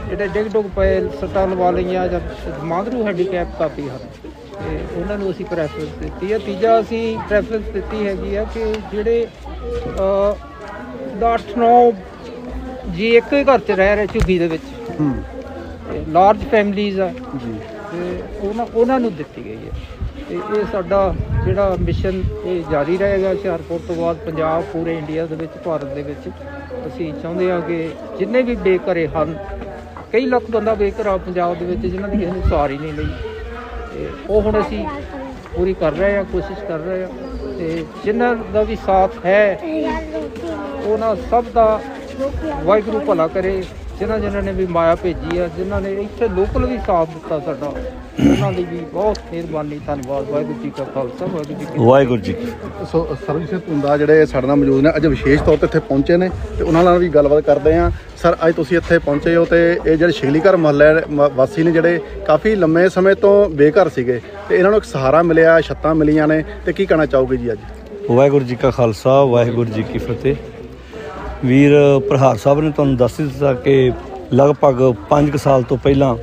ਜਿਹੜੇ ਡਿੱਗ ਡੁੱਗ ਪਏ ਸੱਟਾਂ ਲਵਾ ਲਈਆਂ ਜਾਂ ਮਾਂਦਰੂ ਹੈਂਡੀਕੈਪ ਕਾਫੀ ਹਨ। ਤੇ ਉਹਨਾਂ ਨੂੰ ਅਸੀਂ ਪ੍ਰੈਫਰੈਂਸ ਦਿੱਤੀ ਹੈ ਤੀਜਾ ਅਸੀਂ ਪ੍ਰੈਫਰੈਂਸ ਦਿੱਤੀ ਹੈਗੀ ਆ ਕਿ ਜਿਹੜੇ ਅ 8 9 ਜੀ ਇੱਕ ਹੀ ਘਰ 'ਚ ਰਹਿ ਰਹੇ ਝੁੱਗੀ ਦੇ ਵਿੱਚ। ਹੂੰ। ਲਾਰਜ ਫੈਮਲੀਜ਼ ਆ। ਜੀ। ਤੇ ਉਹਨਾਂ ਉਹਨਾਂ ਨੂੰ ਦਿੱਤੀ ਗਈ ਹੈ। ਤੇ ਇਹ ਸਾਡਾ ਜਿਹੜਾ ਮਿਸ਼ਨ ਇਹ ਜਾਰੀ ਰਹੇਗਾ ਹੁਸ਼ਿਆਰਪੁਰ ਤੋਂ ਬਾਅਦ ਪੰਜਾਬ, ਪੂਰੇ ਇੰਡੀਆ ਦੇ ਵਿੱਚ, ਭਾਰਤ ਦੇ ਵਿੱਚ। ਅਸੀਂ ਚਾਹੁੰਦੇ ਹਾਂ ਕਿ ਜਿੰਨੇ ਵੀ ਬੇਘਰੇ ਹਨ, ਕਈ ਲੱਖ ਬੰਦਾ ਬੇਘਰਾ ਪੰਜਾਬ ਦੇ ਵਿੱਚ, ਜਿਨ੍ਹਾਂ ਦੀ ਕਿਸੇ ਨੇ ਸਾਰ ਨਹੀਂ ਲਈ। ਤੇ ਉਹ ਹੁਣ ਅਸੀਂ ਪੂਰੀ ਕਰ ਰਹੇ ਹਾਂ, ਕੋਸ਼ਿਸ਼ ਕਰ ਰਹੇ ਹਾਂ। ਤੇ ਜਿਨ੍ਹਾਂ ਦਾ ਵੀ ਸਾਥ ਹੈ, ਉਹਨਾਂ ਸਭ ਦਾ ਵਾਹਿਗੁਰੂ ਭਲਾ ਕਰੇ। ਜਿਨ੍ਹਾਂ ਜਿਨ੍ਹਾਂ ਨੇ ਵੀ ਮਾਇਆ ਭੇਜੀ ਆ ਜਿਨ੍ਹਾਂ ਨੇ ਇੱਥੇ ਲੋਕਲ ਵੀ ਸਾਥ ਦਿੱਤਾ ਸਾਡਾ ਉਹਨਾਂ ਦੀ ਵੀ ਬਹੁਤ ਮਿਹਰਬਾਨੀ ਧੰਨਵਾਦ ਵਾਹਿਗੁਰੂ ਜੀ ਕਾ ਖਾਲਸਾ ਵਾਹਿਗੁਰੂ ਜੀ ਕੀ ਫਤਿਹ। ਵਾਹਿਗੁਰੂ ਜੀ ਸੋ ਸਰਵਿਸ ਤੁੰਦਾ ਜਿਹੜੇ ਸਾਡੇ ਨਾਲ ਮੌਜੂਦ ਨੇ ਅੱਜ ਵਿਸ਼ੇਸ਼ ਤੌਰ ਤੇ ਇੱਥੇ ਪਹੁੰਚੇ ਨੇ ਤੇ ਉਹਨਾਂ ਨਾਲ ਵੀ ਗੱਲਬਾਤ ਕਰਦੇ ਆ ਸਰ ਅੱਜ ਤੁਸੀਂ ਇੱਥੇ ਪਹੁੰਚੇ ਹੋ ਤੇ ਇਹ ਜਿਹੜੇ ਸ਼ਿਗਲੀਘਰ ਮਹੱਲੇ ਵਾਸੀ ਨੇ ਜਿਹੜੇ ਕਾਫੀ ਲੰਮੇ ਸਮੇਂ ਤੋਂ ਬੇਘਰ ਸੀਗੇ ਤੇ ਇਹਨਾਂ ਨੂੰ ਇੱਕ ਸਹਾਰਾ ਮਿਲਿਆ ਛੱਤਾਂ ਮਿਲੀਆਂ ਨੇ ਤੇ ਕੀ ਕਹਿਣਾ ਚਾਹੋਗੇ ਜੀ ਅੱਜ? ਵਾਹਿਗੁਰੂ ਜੀ ਕਾ ਖਾਲਸਾ ਵਾਹਿਗੁਰੂ ਜੀ ਕੀ ਫਤਿਹ। ਵੀਰ ਪ੍ਰਹਾਰ ਸਾਹਿਬ ਨੇ ਤੁਹਾਨੂੰ ਦੱਸ ਦਿੱਤਾ ਕਿ ਲਗਭਗ 5 ਸਾਲ ਤੋਂ ਪਹਿਲਾਂ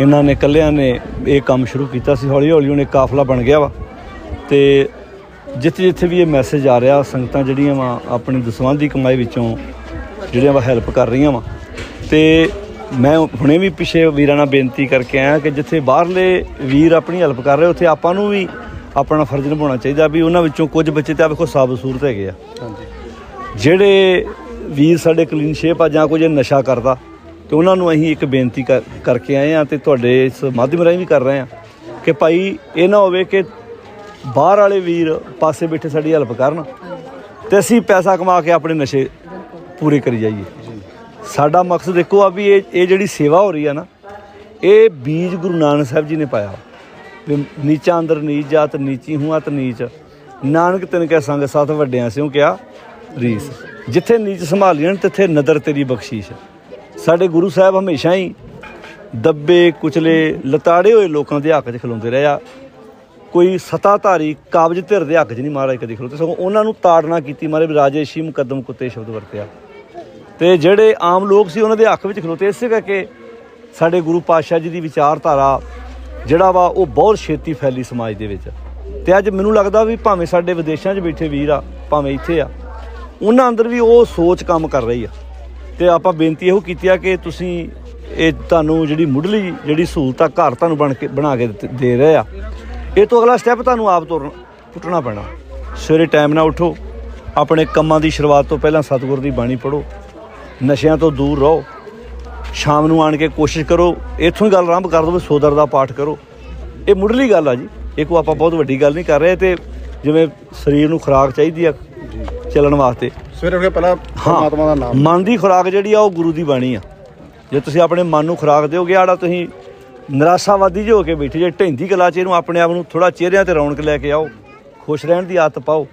ਇਹਨਾਂ ਨੇ ਇਕੱਲਿਆਂ ਨੇ ਇਹ ਕੰਮ ਸ਼ੁਰੂ ਕੀਤਾ ਸੀ ਹੌਲੀ ਹੌਲੀ ਉਹਨੇ ਕਾਫਲਾ ਬਣ ਗਿਆ ਵਾ। ਤੇ ਜਿੱਥੇ ਜਿੱਥੇ ਵੀ ਇਹ ਮੈਸੇਜ ਆ ਰਿਹਾ, ਸੰਗਤਾਂ ਜਿਹੜੀਆਂ ਵਾ, ਆਪਣੀ ਦਸਵੰਧ ਦੀ ਕਮਾਈ ਵਿੱਚੋਂ ਜਿਹੜੀਆਂ ਵਾ ਹੈਲਪ ਕਰ ਰਹੀਆਂ ਵਾ। ਤੇ ਮੈਂ ਹੁਣੇ ਵੀ ਪਿਛੇ ਵੀਰਾਂ ਨਾਲ ਬੇਨਤੀ ਕਰਕੇ ਆਇਆ ਕਿ ਜਿੱਥੇ ਬਾਹਰਲੇ ਵੀਰ ਆਪਣੀ ਹੈਲਪ ਕਰ ਰਹੇ, ਉੱਥੇ ਆਪਾਂ ਨੂੰ ਵੀ ਆਪਣਾ ਫਰਜ਼ ਨਿਭਾਉਣਾ ਚਾਹੀਦਾ ਵੀ ਉਹਨਾਂ ਵਿੱਚੋਂ ਕੁਝ ਬੱਚੇ ਤਾਂ ਵੇਖੋ ਸਾਬਤ ਹੈਗੇ ਆ। ਜਿਹੜੇ ਵੀਰ ਸਾਡੇ ਕਲੀਨ ਸ਼ੇਪ ਆ ਜਾਂ ਕੋਈ ਨਸ਼ਾ ਕਰਦਾ, ਤੇ ਉਹਨਾਂ ਨੂੰ ਅਸੀਂ ਇੱਕ ਬੇਨਤੀ ਕਰ- ਕਰਕੇ ਆਏ ਆ ਤੇ ਤੁਹਾਡੇ ਇਸ ਮਾਧਿਅਮ ਰਾਹੀਂ ਵੀ ਕਰ ਰਹੇ ਆ ਕਿ ਭਾਈ ਇਹ ਨਾ ਹੋਵੇ ਕਿ ਬਾਹਰ ਵਾਲੇ ਵੀਰ ਪਾਸੇ ਬੈਠੇ ਸਾਡੀ ਹੈਲਪ ਕਰਨ ਤੇ ਅਸੀਂ ਪੈਸਾ ਕਮਾ ਕੇ ਆਪਣੇ ਨਸ਼ੇ ਪੂਰੇ ਕਰੀ ਜਾਈਏ। ਸਾਡਾ ਮਕਸਦ ਦੇਖੋ ਆ ਵੀ ਇਹ ਇਹ ਜਿਹੜੀ ਸੇਵਾ ਹੋ ਰਹੀ ਆ ਨਾ, ਇਹ ਬੀਜ ਗੁਰੂ ਨਾਨਕ ਸਾਹਿਬ ਜੀ ਨੇ ਪਾਇਆ। ਵੀ ਨੀਚਾ ਅੰਦਰ ਨੀਚ ਜਾਤ ਨੀਚੀ ਹੂੰ ਅਤ ਨੀਚ। ਨਾਨਕ ਤਿਨ ਕੈ ਸੰਗ ਸਾਥ ਵੱਡਿਆਂ ਸਿਓ ਕਿਹਾ ਰੀਸ। ਜਿੱਥੇ ਨੀਚ ਸੰਭਾਲੀਆਂ ਤਿੱਥੇ ਨਦਰ ਤੇਰੀ ਬਖਸ਼ੀਸ਼ ਸਾਡੇ ਗੁਰੂ ਸਾਹਿਬ ਹਮੇਸ਼ਾ ਹੀ ਦੱਬੇ, ਕੁਚਲੇ, ਲਤਾੜੇ ਹੋਏ ਲੋਕਾਂ ਦੇ ਹੱਕ 'ਚ ਖਲੋਂਦੇ ਰਹੇ ਆ। ਕੋਈ ਸਤਾਧਾਰੀ ਕਾਬਜ ਧਿਰ ਦੇ ਹੱਕ 'ਚ ਨਹੀਂ ਮਹਾਰਾਜ ਕਦੇ ਖਲੋਤੇ ਸਗੋਂ ਉਹਨਾਂ ਨੂੰ ਤਾੜਨਾ ਕੀਤੀ ਮਾਰੇ ਵੀ ਰਾਜੇਸ਼ੀ ਮੁਕੱਦਮ ਕੁੱਤੇ ਸ਼ਬਦ ਵਰਤਿਆ। ਤੇ ਜਿਹੜੇ ਆਮ ਲੋਕ ਸੀ ਉਹਨਾਂ ਦੇ ਹੱਕ ਵਿੱਚ ਖਲੋਤੇ। ਇਸੇ ਕਰਕੇ ਸਾਡੇ ਗੁਰੂ ਪਾਤਸ਼ਾਹ ਜੀ ਦੀ ਵਿਚਾਰਧਾਰਾ ਜਿਹੜਾ ਵਾ, ਉਹ ਬਹੁਤ ਛੇਤੀ ਫੈਲੀ ਸਮਾਜ ਦੇ ਵਿੱਚ। ਤੇ ਅੱਜ ਮੈਨੂੰ ਲੱਗਦਾ ਵੀ ਭਾਵੇਂ ਸਾਡੇ ਵਿਦੇਸ਼ਾਂ 'ਚ ਬੈਠੇ ਵੀਰ ਆ, ਭਾਵੇਂ ਇੱਥੇ ਆ ਉਹਨਾਂ ਅੰਦਰ ਵੀ ਉਹ ਸੋਚ ਕੰਮ ਕਰ ਰਹੀ ਆ। ਤੇ ਆਪਾਂ ਬੇਨਤੀ ਇਹੋ ਕੀਤੀ ਆ ਕਿ ਤੁਸੀਂ ਇਹ ਤੁਹਾਨੂੰ ਜਿਹੜੀ ਮੁੱਢਲੀ ਜਿਹੜੀ ਸਹੂਲਤ ਆ, ਘਰ ਤੁਹਾਨੂੰ ਬਣ ਕੇ ਬਣਾ ਕੇ ਦੇ ਰਹੇ ਆ। ਇਹ ਤੋਂ ਅਗਲਾ ਸਟੈਪ ਤੁਹਾਨੂੰ ਆਪ ਤੁਰਨ ਪੁੱਟਣਾ ਪੈਣਾ। ਸਵੇਰੇ ਟਾਈਮ ਨਾਲ ਉਠੋ, ਆਪਣੇ ਕੰਮਾਂ ਦੀ ਸ਼ੁਰੂਆਤ ਤੋਂ ਪਹਿਲਾਂ ਸਤਿਗੁਰ ਦੀ ਬਾਣੀ ਪੜੋ ਨਸ਼ਿਆਂ ਤੋਂ ਦੂਰ ਰਹੋ। ਸ਼ਾਮ ਨੂੰ ਆਣ ਕੇ ਕੋਸ਼ਿਸ਼ ਕਰੋ, ਇੱਥੋਂ ਹੀ ਗੱਲ ਆਰੰਭ ਕਰ ਦੋ ਸੋਦਰ ਦਾ ਪਾਠ ਕਰੋ। ਇਹ ਮੁੱਢਲੀ ਗੱਲ ਆ ਜੀ। ਇਹ ਕੋ ਆਪਾਂ ਬਹੁਤ ਵੱਡੀ ਗੱਲ ਨਹੀਂ ਕਰ ਰਹੇ ਤੇ ਜਿਵੇਂ ਸਰੀਰ ਨੂੰ ਖੁਰਾਕ ਚਾਹੀਦੀ ਆ ਚੱਲਣ ਵਾਸਤੇ। ਸਵੇਰੇ ਉੱਠ ਕੇ ਪਹਿਲਾਂ ਪਰਮਾਤਮਾ ਦਾ ਨਾਮ। ਮਨ ਦੀ ਖੁਰਾਕ ਜਿਹੜੀ ਆ ਉਹ ਗੁਰੂ ਦੀ ਬਾਣੀ ਆ। ਜੇ ਤੁਸੀਂ ਆਪਣੇ ਮਨ ਨੂੰ ਖੁਰਾਕ ਦਿਓਗੇ ਆੜਾ ਤੁਸੀਂ ਨਿਰਾਸ਼ਾਵਾਦੀ ਜਿਹੇ ਹੋ ਕੇ ਬੈਠੇ ਜੇ ਢੈਂਦੀ ਕਲਾ ਚ ਇਹਨੂੰ ਆਪਣੇ ਆਪ ਨੂੰ ਥੋੜਾ ਚਿਹਰਿਆਂ ਤੇ ਰੌਣਕ ਲੈ ਕੇ ਆਓ ਖੁਸ਼ ਰਹਿਣ ਦੀ ਆਦਤ ਪਾਓ।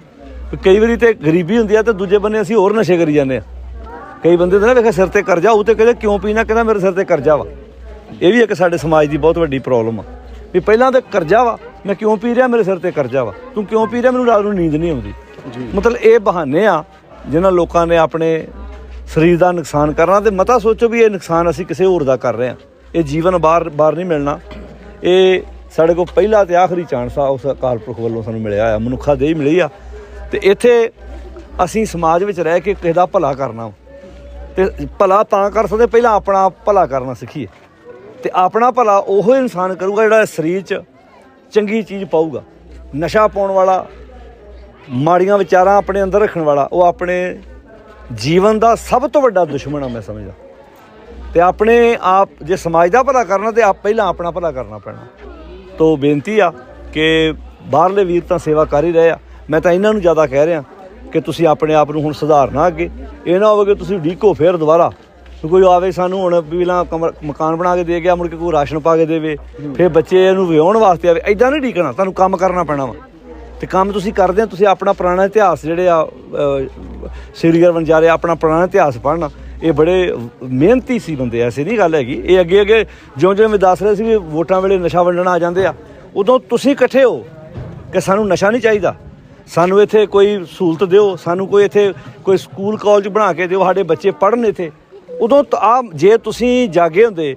ਕਈ ਵਾਰੀ ਤੇ ਗਰੀਬੀ ਹੁੰਦੀ ਆ ਤੇ ਦੂਜੇ ਬੰਨੇ ਅਸੀਂ ਹੋਰ ਨਸ਼ੇ ਕਰੀ ਜਾਂਦੇ ਆ। ਕਈ ਬੰਦੇ ਤੇ ਨਾ ਵੇਖੇ ਸਿਰ ਤੇ ਕਰਜ਼ਾ ਉਹ ਤੇ ਕਹਿੰਦੇ ਕਿਉਂ ਪੀਣਾ ਕਹਿੰਦਾ ਮੇਰੇ ਸਿਰ ਤੇ ਕਰਜ਼ਾ ਵਾ। ਇਹ ਵੀ ਇੱਕ ਸਾਡੇ ਸਮਾਜ ਦੀ ਬਹੁਤ ਵੱਡੀ ਪ੍ਰੋਬਲਮ ਆ। ਵੀ ਪਹਿਲਾਂ ਤੇ ਕਰਜ਼ਾ ਵਾ ਮੈਂ ਕਿਉਂ ਪੀ ਰਿਹਾ ਮੇਰੇ ਸਿਰ ਤੇ ਕਰਜ਼ਾ ਵਾ। ਤੂੰ ਕਿਉਂ ਪੀ ਰਿਹਾ ਮੈਨੂੰ ਰਾਤ ਨੂੰ ਨੀਂਦ ਨਹੀਂ ਆਉਂਦੀ। ਮਤਲਬ ਇਹ ਬਹਾਨੇ ਆ ਜਿਨ੍ਹਾਂ ਲੋਕਾਂ ਨੇ ਆਪਣੇ ਸਰੀਰ ਦਾ ਨੁਕਸਾਨ ਕਰਨਾ ਤੇ ਮਤਾ ਸੋਚੋ ਵੀ ਇਹ ਨੁਕਸਾਨ ਅਸੀਂ ਕਿਸੇ ਹੋਰ ਦਾ ਕਰ ਰਹੇ ਆ। ਇਹ ਜੀਵਨ ਬਾਹਰ ਬਾਹਰ ਨਹੀਂ ਮਿਲਣਾ। ਇਹ ਸਾਡੇ ਕੋਲ ਪਹਿਲਾ ਤੇ ਆਖਰੀ ਚਾਂਸ ਆ, ਉਸ ਅਕਾਲ ਪੁਰਖ ਵੱਲੋਂ ਸਾਨੂੰ ਮਿਲਿਆ ਆ, ਮਨੁੱਖਾ ਦੇਹ ਮਿਲੀ ਆ। ਤੇ ਇੱਥੇ ਅਸੀਂ ਸਮਾਜ ਵਿੱਚ ਰਹਿ ਕੇ ਕਿਸੇ ਦਾ ਭਲਾ ਕਰਨਾ ਵਾ। ਤੇ ਭਲਾ ਤਾਂ ਕਰ ਸਕਦੇ, ਪਹਿਲਾਂ ਆਪਣਾ ਭਲਾ ਕਰਨਾ ਸਿੱਖੀਏ। ਤੇ ਆਪਣਾ ਭਲਾ ਉਹ ਇਨਸਾਨ ਕਰੂਗਾ ਜਿਹੜਾ ਸਰੀਰ 'ਚ ਚੰਗੀ ਚੀਜ਼ ਪਾਊਗਾ। ਨਸ਼ਾ ਪਾਉਣ ਵਾਲਾ ਮਾੜੀਆਂ ਵਿਚਾਰਾਂ ਆਪਣੇ ਅੰਦਰ ਰੱਖਣ ਵਾਲਾ ਉਹ ਆਪਣੇ ਜੀਵਨ ਦਾ ਸਭ ਤੋਂ ਵੱਡਾ ਦੁਸ਼ਮਣ ਆ ਮੈਂ ਸਮਝਦਾ। ਤੇ ਆਪਣੇ ਆਪ ਜੇ ਸਮਾਜ ਦਾ ਭਲਾ ਕਰਨਾ ਤੇ ਆਪ ਪਹਿਲਾਂ ਆਪਣਾ ਭਲਾ ਕਰਨਾ ਪੈਣਾ। ਤੋ ਬੇਨਤੀ ਆ ਕਿ ਬਾਹਰਲੇ ਵੀਰ ਤਾਂ ਸੇਵਾ ਕਰ ਹੀ ਰਹੇ ਆ। ਮੈਂ ਤਾਂ ਇਹਨਾਂ ਨੂੰ ਜ਼ਿਆਦਾ ਕਹਿ ਰਿਹਾ ਕਿ ਤੁਸੀਂ ਆਪਣੇ ਆਪ ਨੂੰ ਹੁਣ ਸੁਧਾਰਨਾ ਅੱਗੇ। ਇਹ ਨਾ ਹੋਵੇ ਕਿ ਤੁਸੀਂ ਢੀਕੋ ਫੇਰ ਦੁਬਾਰਾ। ਕੋਈ ਆਵੇ ਸਾਨੂੰ ਹੁਣ ਪਹਿਲਾਂ ਮਕਾਨ ਬਣਾ ਕੇ ਦੇ ਗਿਆ ਮੁੜ ਕੇ ਕੋਈ ਰਾਸ਼ਨ ਪਾ ਕੇ ਦੇਵੇ। ਫਿਰ ਬੱਚੇ ਇਹਨੂੰ ਵਿਆਹਣ ਵਾਸਤੇ ਆਵੇ। ਐਦਾਂ ਨਹੀਂ ਢੀਕਣਾ ਤੁਹਾਨੂੰ ਕੰਮ ਕਰਨਾ ਪੈਣਾ ਵਾ। ਤੇ ਕੰਮ ਤੁਸੀਂ ਕਰਦੇ ਹੋ ਤੁਸੀਂ ਆਪਣਾ ਪੁਰਾਣਾ ਇਤਿਹਾਸ ਜਿਹੜੇ ਆ ਅਹ, ਸ੍ਰੀ ਗੁਰੂ ਵੰਜਾਰੇ ਆਪਣਾ ਪੁਰਾਣਾ ਇਤਿਹਾਸ ਪੜ੍ਹਨਾ। ਇਹ ਬੜੇ ਮਿਹਨਤੀ ਸੀ ਬੰਦੇ ਐਸੇ ਨਹੀਂ ਗੱਲ ਹੈਗੀ। ਇਹ ਅੱਗੇ ਅੱਗੇ ਜਿਉਂ ਜਿਉਂ ਮੈਂ ਦੱਸ ਰਿਹਾ ਸੀ ਵੀ ਵੋਟਾਂ ਵੇਲੇ ਨਸ਼ਾ ਵੰਡਣ ਆ ਜਾਂਦੇ ਆ ਉਦੋਂ ਤੁਸੀਂ ਇਕੱਠੇ ਹੋ ਕਿ ਸਾਨੂੰ ਨਸ਼ਾ ਨਹੀਂ ਚਾਹੀਦਾ? ਸਾਨੂੰ ਇੱਥੇ ਕੋਈ ਸਹੂਲਤ ਦਿਓ ਸਾਨੂੰ ਕੋਈ ਇੱਥੇ ਕੋਈ ਸਕੂਲ ਕਾਲਜ ਬਣਾ ਕੇ ਦਿਓ ਸਾਡੇ ਬੱਚੇ ਪੜ੍ਹਨ ਇੱਥੇ। ਉਦੋਂ ਆ ਜੇ ਤੁਸੀਂ ਜਾਗੇ ਹੁੰਦੇ